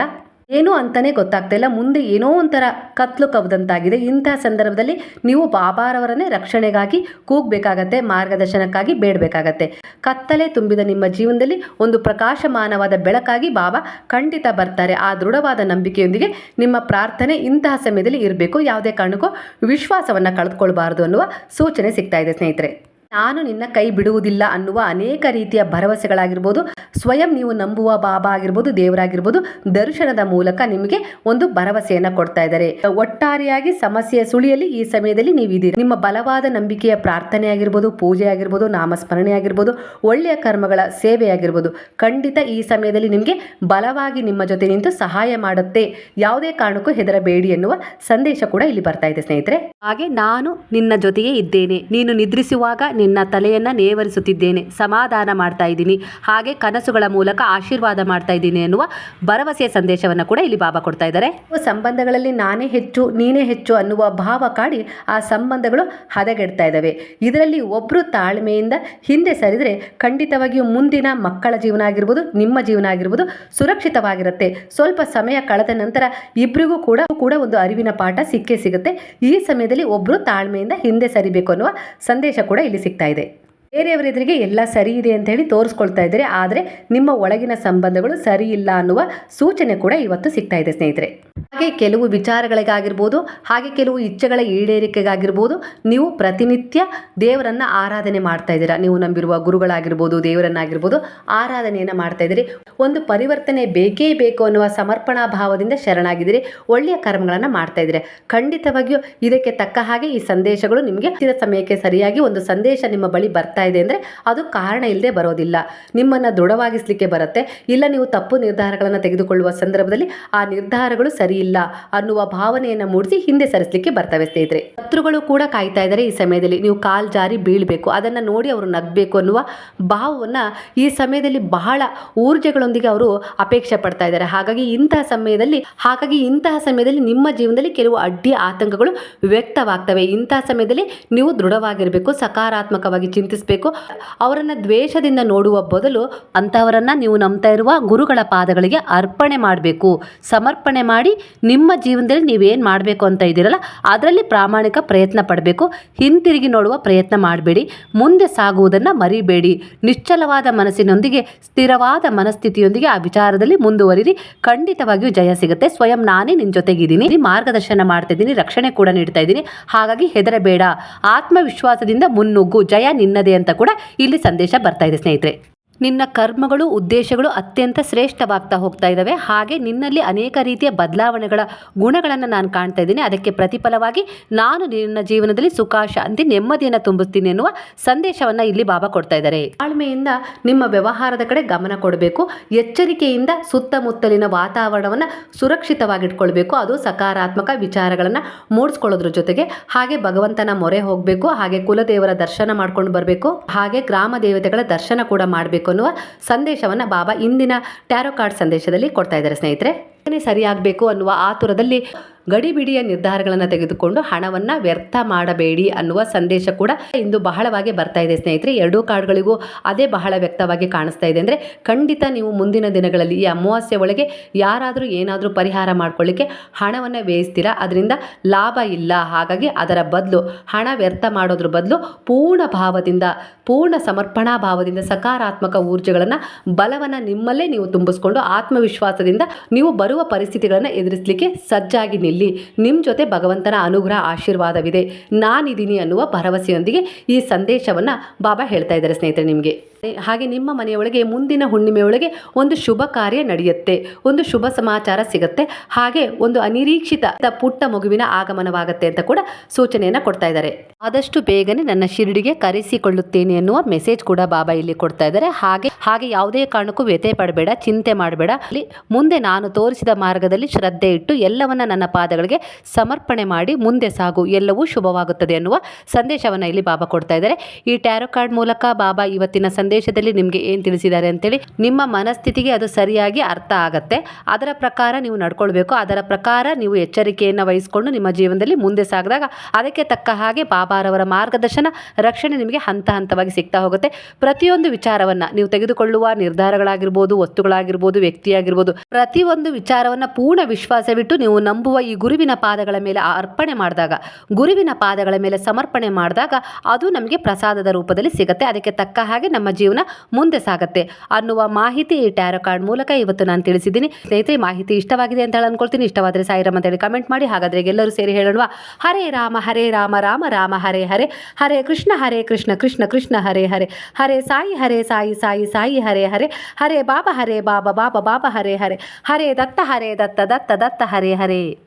ಏನು ಅಂತಾನೆ ಗೊತ್ತಾಗ್ತಾ ಇಲ್ಲ. ಮುಂದೆ ಏನೋ ಒಂಥರ ಕತ್ಲು ಕವ್ದಂತಾಗಿದೆ. ಇಂತಹ ಸಂದರ್ಭದಲ್ಲಿ ನೀವು ಬಾಬಾರವರನ್ನೇ ರಕ್ಷಣೆಗಾಗಿ ಕೂಗಬೇಕಾಗತ್ತೆ, ಮಾರ್ಗದರ್ಶನಕ್ಕಾಗಿ ಬೇಡಬೇಕಾಗತ್ತೆ. ಕತ್ತಲೆ ತುಂಬಿದ ನಿಮ್ಮ ಜೀವನದಲ್ಲಿ ಒಂದು ಪ್ರಕಾಶಮಾನವಾದ ಬೆಳಕಾಗಿ ಬಾಬಾ ಖಂಡಿತ ಬರ್ತಾರೆ. ಆ ದೃಢವಾದ ನಂಬಿಕೆಯೊಂದಿಗೆ ನಿಮ್ಮ ಪ್ರಾರ್ಥನೆ ಇಂತಹ ಸಮಯದಲ್ಲಿ ಇರಬೇಕು. ಯಾವುದೇ ಕಾರಣಕ್ಕೂ ವಿಶ್ವಾಸವನ್ನು ಕಳೆದುಕೊಳ್ಬಾರ್ದು ಅನ್ನುವ ಸೂಚನೆ ಸಿಗ್ತಾ ಇದೆ ಸ್ನೇಹಿತರೆ. ನಾನು ನಿನ್ನ ಕೈ ಬಿಡುವುದಿಲ್ಲ ಅನ್ನುವ ಅನೇಕ ರೀತಿಯ ಭರವಸೆಗಳಾಗಿರ್ಬೋದು, ಸ್ವಯಂ ನೀವು ನಂಬುವ ಬಾಬಾ ಆಗಿರ್ಬೋದು, ದೇವರಾಗಿರ್ಬೋದು, ದರ್ಶನದ ಮೂಲಕ ನಿಮಗೆ ಒಂದು ಭರವಸೆಯನ್ನು ಕೊಡ್ತಾ ಇದ್ದಾರೆ. ಒಟ್ಟಾರೆಯಾಗಿ ಸಮಸ್ಯೆಯ ಸುಳಿಯಲ್ಲಿ ಈ ಸಮಯದಲ್ಲಿ ನೀವಿದ್ದೀರಿ ನಿಮ್ಮ ಬಲವಾದ ನಂಬಿಕೆಯ ಪ್ರಾರ್ಥನೆ ಆಗಿರ್ಬೋದು, ಪೂಜೆ ಆಗಿರ್ಬೋದು, ನಾಮಸ್ಮರಣೆ ಆಗಿರ್ಬೋದು, ಒಳ್ಳೆಯ ಕರ್ಮಗಳ ಸೇವೆ ಆಗಿರ್ಬೋದು, ಖಂಡಿತ ಈ ಸಮಯದಲ್ಲಿ ನಿಮಗೆ ಬಲವಾಗಿ ನಿಮ್ಮ ಜೊತೆ ನಿಂತು ಸಹಾಯ ಮಾಡುತ್ತೆ. ಯಾವುದೇ ಕಾರಣಕ್ಕೂ ಹೆದರಬೇಡಿ ಎನ್ನುವ ಸಂದೇಶ ಕೂಡ ಇಲ್ಲಿ ಬರ್ತಾ ಇದೆ ಸ್ನೇಹಿತರೆ. ಹಾಗೆ ನಾನು ನಿನ್ನ ಜೊತೆಯೇ ಇದ್ದೇನೆ. ನೀನು ನಿದ್ರಿಸುವಾಗ ನಿನ್ನ ತಲೆಯನ್ನು ನೇವರಿಸುತ್ತಿದ್ದೇನೆ. ಸಮಾಧಾನ ಮಾಡ್ತಾ ಇದ್ದೀನಿ. ಹಾಗೆ ಕನಸುಗಳ ಮೂಲಕ ಆಶೀರ್ವಾದ ಮಾಡ್ತಾ ಇದ್ದೀನಿ ಎನ್ನುವ ಭರವಸೆಯ ಸಂದೇಶವನ್ನು ಕೂಡ ಇಲ್ಲಿ ಬಾಬಾ ಕೊಡ್ತಾ ಇದ್ದಾರೆ. ಸಂಬಂಧಗಳಲ್ಲಿ ನಾನೇ ಹೆಚ್ಚು, ನೀನೇ ಹೆಚ್ಚು ಅನ್ನುವ ಭಾವ ಕಾಡಿ ಆ ಸಂಬಂಧಗಳು ಹದಗೆಡ್ತಾ ಇದ್ದಾವೆ. ಇದರಲ್ಲಿ ಒಬ್ಬರು ತಾಳ್ಮೆಯಿಂದ ಹಿಂದೆ ಸರಿದರೆ ಖಂಡಿತವಾಗಿಯೂ ಮುಂದಿನ ಮಕ್ಕಳ ಜೀವನ ಆಗಿರ್ಬೋದು, ನಿಮ್ಮ ಜೀವನ ಆಗಿರ್ಬೋದು ಸುರಕ್ಷಿತವಾಗಿರುತ್ತೆ. ಸ್ವಲ್ಪ ಸಮಯ ಕಳೆದ ನಂತರ ಇಬ್ಬರಿಗೂ ಕೂಡ ಕೂಡ ಒಂದು ಅರಿವಿನ ಪಾಠ ಸಿಕ್ಕೇ ಸಿಗುತ್ತೆ. ಈ ಸಮಯದಲ್ಲಿ ಒಬ್ಬರು ತಾಳ್ಮೆಯಿಂದ ಹಿಂದೆ ಸರಿಬೇಕು ಅನ್ನುವ ಸಂದೇಶ ಕೂಡ ಇಲ್ಲಿ ಸಿಗ್ತಾ ಇದೆ. ಬೇರೆಯವರ ಎದುರಿಗೆ ಎಲ್ಲ ಸರಿ ಇದೆ ಅಂತ ಹೇಳಿ ತೋರಿಸ್ಕೊಳ್ತಾ ಇದ್ದಾರೆ. ಆದರೆ ನಿಮ್ಮ ಒಳಗಿನ ಸಂಬಂಧಗಳು ಸರಿ ಇಲ್ಲ ಅನ್ನುವ ಸೂಚನೆ ಕೂಡ ಇವತ್ತು ಸಿಗ್ತಾ ಇದೆ ಸ್ನೇಹಿತರೆ. ಹಾಗೆ ಕೆಲವು ವಿಚಾರಗಳಿಗಾಗಿರ್ಬೋದು, ಹಾಗೆ ಕೆಲವು ಇಚ್ಛೆಗಳ ಈಡೇರಿಕೆಗಾಗಿರ್ಬೋದು, ನೀವು ಪ್ರತಿನಿತ್ಯ ದೇವರನ್ನ ಆರಾಧನೆ ಮಾಡ್ತಾ ಇದ್ದೀರಾ. ನೀವು ನಂಬಿರುವ ಗುರುಗಳಾಗಿರ್ಬೋದು, ದೇವರನ್ನಾಗಿರ್ಬೋದು ಆರಾಧನೆಯನ್ನು ಮಾಡ್ತಾ ಇದ್ದೀರಿ. ಒಂದು ಪರಿವರ್ತನೆ ಬೇಕೇ ಬೇಕು ಅನ್ನುವ ಸಮರ್ಪಣಾ ಭಾವದಿಂದ ಶರಣಾಗಿದ್ದೀರಿ. ಒಳ್ಳೆಯ ಕರ್ಮಗಳನ್ನು ಮಾಡ್ತಾ ಇದ್ದೀರಿ. ಖಂಡಿತವಾಗಿಯೂ ಇದಕ್ಕೆ ತಕ್ಕ ಹಾಗೆ ಈ ಸಂದೇಶಗಳು ನಿಮಗೆ ಸಮಯಕ್ಕೆ ಸರಿಯಾಗಿ ಒಂದು ಸಂದೇಶ ನಿಮ್ಮ ಬಳಿ ಬರ್ತಾ ಇದೆ ಅಂದರೆ ಅದು ಕಾರಣ ಇಲ್ಲದೆ ಬರೋದಿಲ್ಲ. ನಿಮ್ಮನ್ನು ದೃಢವಾಗಿಸ್ಲಿಕ್ಕೆ ಬರುತ್ತೆ. ಇಲ್ಲ ನೀವು ತಪ್ಪು ನಿರ್ಧಾರಗಳನ್ನು ತೆಗೆದುಕೊಳ್ಳುವ ಸಂದರ್ಭದಲ್ಲಿ ಆ ನಿರ್ಧಾರಗಳು ಸರಿಯಿಲ್ಲ ಅನ್ನುವ ಭಾವನೆಯನ್ನು ಮೂಡಿಸಿ ಹಿಂದೆ ಸರಿಸಲಿಕ್ಕೆ ಬರ್ತವೆ ಸ್ನೇಹಿತರೆ. ಶತ್ರುಗಳು ಕೂಡ ಕಾಯ್ತಾ ಇದ್ದಾರೆ ಈ ಸಮಯದಲ್ಲಿ. ನೀವು ಕಾಲ್ ಜಾರಿ ಬೀಳಬೇಕು. ಅದನ್ನು ನೋಡಿ ಅವರು ನಗಬೇಕು ಅನ್ನುವ ಭಾವವನ್ನು ಈ ಸಮಯದಲ್ಲಿ ಬಹಳ ಊರ್ಜೆಗಳೊಂದಿಗೆ ಅವರು ಅಪೇಕ್ಷೆ ಪಡ್ತಾ ಇದ್ದಾರೆ ಹಾಗಾಗಿ ಇಂತಹ ಸಮಯದಲ್ಲಿ, ಹಾಗಾಗಿ ಇಂತಹ ಸಮಯದಲ್ಲಿ ನಿಮ್ಮ ಜೀವನದಲ್ಲಿ ಕೆಲವು ಅಡ್ಡಿ ಆತಂಕಗಳು ವ್ಯಕ್ತವಾಗ್ತವೆ. ಇಂತಹ ಸಮಯದಲ್ಲಿ ನೀವು ದೃಢವಾಗಿರಬೇಕು, ಸಕಾರಾತ್ಮಕವಾಗಿ ಚಿಂತಿಸಬೇಕು. ಅವರನ್ನು ದ್ವೇಷದಿಂದ ನೋಡುವ ಬದಲು ಅಂಥವರನ್ನು ನೀವು ನಂಬ್ತಾ ಇರುವ ಗುರುಗಳ ಪಾದಗಳಿಗೆ ಅರ್ಪಣೆ ಮಾಡಬೇಕು. ಸಮರ್ಪಣೆ ಮಾಡಿ ನಿಮ್ಮ ಜೀವನದಲ್ಲಿ ನೀವೇನು ಮಾಡಬೇಕು ಅಂತ ಇದ್ದೀರಲ್ಲ, ಅದರಲ್ಲಿ ಪ್ರಾಮಾಣಿಕ ಪ್ರಯತ್ನ ಪಡಬೇಕು. ಹಿಂತಿರುಗಿ ನೋಡುವ ಪ್ರಯತ್ನ ಮಾಡಬೇಡಿ. ಮುಂದೆ ಸಾಗುವುದನ್ನು ಮರಿಬೇಡಿ. ನಿಶ್ಚಲವಾದ ಮನಸ್ಸಿನೊಂದಿಗೆ, ಸ್ಥಿರವಾದ ಮನಸ್ಥಿತಿಯೊಂದಿಗೆ ಆ ವಿಚಾರದಲ್ಲಿ ಮುಂದುವರಿರಿ. ಖಂಡಿತವಾಗಿಯೂ ಜಯ ಸಿಗುತ್ತೆ. ಸ್ವಯಂ ನಾನೇ ನಿನ್ನ ಜೊತೆಗಿದ್ದೀನಿ. ಮಾರ್ಗದರ್ಶನ ಮಾಡ್ತಾ ಇದ್ದೀನಿ. ರಕ್ಷಣೆ ಕೂಡ ನೀಡ್ತಾ ಇದ್ದೀನಿ. ಹಾಗಾಗಿ ಹೆದರಬೇಡ. ಆತ್ಮವಿಶ್ವಾಸದಿಂದ ಮುನ್ನುಗ್ಗು. ಜಯ ನಿನ್ನದೇ ಅಂತ ಕೂಡ ಇಲ್ಲಿ ಸಂದೇಶ ಬರ್ತಾ ಇದೆ ಸ್ನೇಹಿತರೆ. ನಿನ್ನ ಕರ್ಮಗಳು, ಉದ್ದೇಶಗಳು ಅತ್ಯಂತ ಶ್ರೇಷ್ಠವಾಗ್ತಾ ಹೋಗ್ತಾ ಇದ್ದಾವೆ. ಹಾಗೆ ನಿನ್ನಲ್ಲಿ ಅನೇಕ ರೀತಿಯ ಬದಲಾವಣೆಗಳ ಗುಣಗಳನ್ನು ನಾನು ಕಾಣ್ತಾ ಇದ್ದೀನಿ. ಅದಕ್ಕೆ ಪ್ರತಿಫಲವಾಗಿ ನಾನು ನಿನ್ನ ಜೀವನದಲ್ಲಿ ಸುಖ, ಶಾಂತಿ, ನೆಮ್ಮದಿಯನ್ನು ತುಂಬುತ್ತೀನಿ ಎನ್ನುವ ಸಂದೇಶವನ್ನು ಇಲ್ಲಿ ಬಾಬಾ ಕೊಡ್ತಾ ಇದ್ದಾರೆ. ತಾಳ್ಮೆಯಿಂದ ನಿಮ್ಮ ವ್ಯವಹಾರದ ಕಡೆ ಗಮನ ಕೊಡಬೇಕು. ಎಚ್ಚರಿಕೆಯಿಂದ ಸುತ್ತಮುತ್ತಲಿನ ವಾತಾವರಣವನ್ನು ಸುರಕ್ಷಿತವಾಗಿಟ್ಕೊಳ್ಬೇಕು. ಅದು ಸಕಾರಾತ್ಮಕ ವಿಚಾರಗಳನ್ನು ಮೂಡಿಸ್ಕೊಳ್ಳೋದ್ರ ಜೊತೆಗೆ ಹಾಗೆ ಭಗವಂತನ ಮೊರೆ ಹೋಗಬೇಕು. ಹಾಗೆ ಕುಲದೇವರ ದರ್ಶನ ಮಾಡ್ಕೊಂಡು ಬರಬೇಕು. ಹಾಗೆ ಗ್ರಾಮ ದೇವತೆಗಳ ದರ್ಶನ ಕೂಡ ಮಾಡಬೇಕು. ಅನ್ನುವ ಸಂದೇಶವನ್ನು ಬಾಬಾ ಇಂದಿನ ಟ್ಯಾರೋ ಕಾರ್ಡ್ ಸಂದೇಶದಲ್ಲಿ ಕೊಡ್ತಾ ಇದ್ದಾರೆ ಸ್ನೇಹಿತರೆ. ಸರಿಯಾಗಬೇಕು ಅನ್ನುವ ಆತುರದಲ್ಲಿ ಗಡಿಬಿಡಿಯ ನಿರ್ಧಾರಗಳನ್ನು ತೆಗೆದುಕೊಂಡು ಹಣವನ್ನು ವ್ಯರ್ಥ ಮಾಡಬೇಡಿ ಅನ್ನುವ ಸಂದೇಶ ಕೂಡ ಇಂದು ಬಹಳವಾಗಿ ಬರ್ತಾ ಇದೆ ಸ್ನೇಹಿತರೆ. ಎರಡೂ ಕಾರ್ಡ್ಗಳಿಗೂ ಅದೇ ಬಹಳ ವ್ಯಕ್ತವಾಗಿ ಕಾಣಿಸ್ತಾ ಇದೆ ಅಂದರೆ ಖಂಡಿತ ನೀವು ಮುಂದಿನ ದಿನಗಳಲ್ಲಿ ಈ ಅಮಾವಾಸ್ಯೆ ಒಳಗೆ ಯಾರಾದರೂ ಏನಾದರೂ ಪರಿಹಾರ ಮಾಡ್ಕೊಳ್ಳಿಕ್ಕೆ ಹಣವನ್ನು ವ್ಯಯಿಸ್ತೀರಾ? ಅದರಿಂದ ಲಾಭ ಇಲ್ಲ. ಹಾಗಾಗಿ ಅದರ ಬದಲು ಹಣ ವ್ಯರ್ಥ ಮಾಡೋದ್ರ ಬದಲು ಪೂರ್ಣ ಭಾವದಿಂದ, ಪೂರ್ಣ ಸಮರ್ಪಣಾ ಭಾವದಿಂದ ಸಕಾರಾತ್ಮಕ ಊರ್ಜೆಗಳನ್ನು, ಬಲವನ್ನು ನಿಮ್ಮಲ್ಲೇ ನೀವು ತುಂಬಿಸ್ಕೊಂಡು ಆತ್ಮವಿಶ್ವಾಸದಿಂದ ನೀವು ಬರುವ ಪರಿಸ್ಥಿತಿಗಳನ್ನು ಎದುರಿಸಲಿಕ್ಕೆ ಸಜ್ಜಾಗಿ ನಿಲ್ಲಿ. ನಿಮ್ಮ ಜೊತೆ ಭಗವಂತನ ಅನುಗ್ರಹ ಆಶೀರ್ವಾದವಿದೆ. ನಾನಿದ್ದೀನಿ ಅನ್ನುವ ಭರವಸೆಯೊಂದಿಗೆ ಈ ಸಂದೇಶವನ್ನು ಬಾಬಾ ಹೇಳ್ತಾ ಇದ್ದಾರೆ ಸ್ನೇಹಿತರೆ ನಿಮಗೆ. ಹಾಗೆ ನಿಮ್ಮ ಮನೆಯೊಳಗೆ ಮುಂದಿನ ಹುಣ್ಣಿಮೆಯೊಳಗೆ ಒಂದು ಶುಭ ಕಾರ್ಯ ನಡೆಯುತ್ತೆ. ಒಂದು ಶುಭ ಸಮಾಚಾರ ಸಿಗುತ್ತೆ. ಹಾಗೆ ಒಂದು ಅನಿರೀಕ್ಷಿತ ಪುಟ್ಟ ಮಗುವಿನ ಆಗಮನವಾಗುತ್ತೆ ಅಂತ ಕೂಡ ಸೂಚನೆಯನ್ನು ಕೊಡ್ತಾ ಇದ್ದಾರೆ. ಆದಷ್ಟು ಬೇಗನೆ ನನ್ನ ಶಿರಡಿಗೆ ಕರೆಸಿಕೊಳ್ಳುತ್ತೇನೆ ಎನ್ನುವ ಮೆಸೇಜ್ ಕೂಡ ಬಾಬಾ ಇಲ್ಲಿ ಕೊಡ್ತಾ ಇದ್ದಾರೆ. ಹಾಗೆ ಹಾಗೆ ಯಾವುದೇ ಕಾರಣಕ್ಕೂ ವ್ಯಥೆ ಪಡಬೇಡ, ಚಿಂತೆ ಮಾಡಬೇಡ. ಅಲ್ಲಿ ಮುಂದೆ ನಾನು ತೋರಿಸಿದ ಮಾರ್ಗದಲ್ಲಿ ಶ್ರದ್ಧೆ ಇಟ್ಟು ಎಲ್ಲವನ್ನ ನನ್ನ ಪಾದಗಳಿಗೆ ಸಮರ್ಪಣೆ ಮಾಡಿ ಮುಂದೆ ಸಾಗು, ಎಲ್ಲವೂ ಶುಭವಾಗುತ್ತದೆ ಅನ್ನುವ ಸಂದೇಶವನ್ನು ಇಲ್ಲಿ ಬಾಬಾ ಕೊಡ್ತಾ ಇದ್ದಾರೆ. ಈ ಟ್ಯಾರೋ ಕಾರ್ಡ್ ಮೂಲಕ ಬಾಬಾ ಇವತ್ತಿನ ಸಂದೇಶ ಸಂದೇಶದಲ್ಲಿ ನಿಮಗೆ ಏನು ತಿಳಿಸಿದ್ದಾರೆ ಅಂತೇಳಿ ನಿಮ್ಮ ಮನಸ್ಥಿತಿಗೆ ಅದು ಸರಿಯಾಗಿ ಅರ್ಥ ಆಗತ್ತೆ. ಅದರ ಪ್ರಕಾರ ನೀವು ನಡ್ಕೊಳ್ಬೇಕು. ಅದರ ಪ್ರಕಾರ ನೀವು ಎಚ್ಚರಿಕೆಯನ್ನು ವಹಿಸ್ಕೊಂಡು ನಿಮ್ಮ ಜೀವನದಲ್ಲಿ ಮುಂದೆ ಸಾಗಿದಾಗ ಅದಕ್ಕೆ ತಕ್ಕ ಹಾಗೆ ಬಾಬಾರವರ ಮಾರ್ಗದರ್ಶನ, ರಕ್ಷಣೆ ನಿಮಗೆ ಹಂತ ಹಂತವಾಗಿ ಸಿಗ್ತಾ ಹೋಗುತ್ತೆ. ಪ್ರತಿಯೊಂದು ವಿಚಾರವನ್ನು ನೀವು ತೆಗೆದುಕೊಳ್ಳುವ ನಿರ್ಧಾರಗಳಾಗಿರ್ಬೋದು, ವಸ್ತುಗಳಾಗಿರ್ಬೋದು, ವ್ಯಕ್ತಿಯಾಗಿರ್ಬೋದು, ಪ್ರತಿಯೊಂದು ವಿಚಾರವನ್ನು ಪೂರ್ಣ ವಿಶ್ವಾಸವಿಟ್ಟು ನೀವು ನಂಬುವ ಈ ಗುರುವಿನ ಪಾದಗಳ ಮೇಲೆ ಅರ್ಪಣೆ ಮಾಡಿದಾಗ, ಗುರುವಿನ ಪಾದಗಳ ಮೇಲೆ ಸಮರ್ಪಣೆ ಮಾಡಿದಾಗ ಅದು ನಮಗೆ ಪ್ರಸಾದದ ರೂಪದಲ್ಲಿ ಸಿಗುತ್ತೆ. ಅದಕ್ಕೆ ತಕ್ಕ ಹಾಗೆ ನಮ್ಮ ಜೀವನ ಮುಂದೆ ಸಾಗುತ್ತೆ. ಅನ್ನುವ ಮಾಹಿತಿ ಈ ಟ್ಯಾರೋ ಕಾರ್ಡ್ ಮೂಲಕ ಇವತ್ತು ನಾನು ತಿಳಿಸಿದ್ದೀನಿ. ಸ್ನೇಹಿತರೆ ಮಾಹಿತಿ ಇಷ್ಟವಾಗಿದೆ ಅಂತ ಹೇಳಿ ಅನ್ಕೊಳ್ತೀನಿ. ಇಷ್ಟವಾದರೆ ಸಾಯಿರಾಮ್ ಅಂತೇಳಿ ಕಮೆಂಟ್ ಮಾಡಿ. ಹಾಗಾದರೆ ಎಲ್ಲರೂ ಸೇರಿ ಹೇಳೋಣ ಹರೇ ರಾಮ ಹರೇ ರಾಮ ರಾಮ ರಾಮ, ಹರೇ ಹರೇ. ಹರೇ ಕೃಷ್ಣ ಹರೇ ಕೃಷ್ಣ ಕೃಷ್ಣ ಕೃಷ್ಣ, ಹರೇ ಹರೇ. ಹರೇ ಸಾಯಿ ಹರೇ ಸಾಯಿ ಸಾಯಿ ಸಾಯಿ, ಹರೇ ಹರೇ. ಹರೇ ಬಾಬಾ ಹರೇ ಬಾಬಾ ಬಾಬಾ ಬಾಬಾ, ಹರೇ ಹರೇ. ಹರೇ ದತ್ತ ಹರೇ ದತ್ತ ದತ್ತ ದತ್ತ, ಹರೇ ಹರೇ.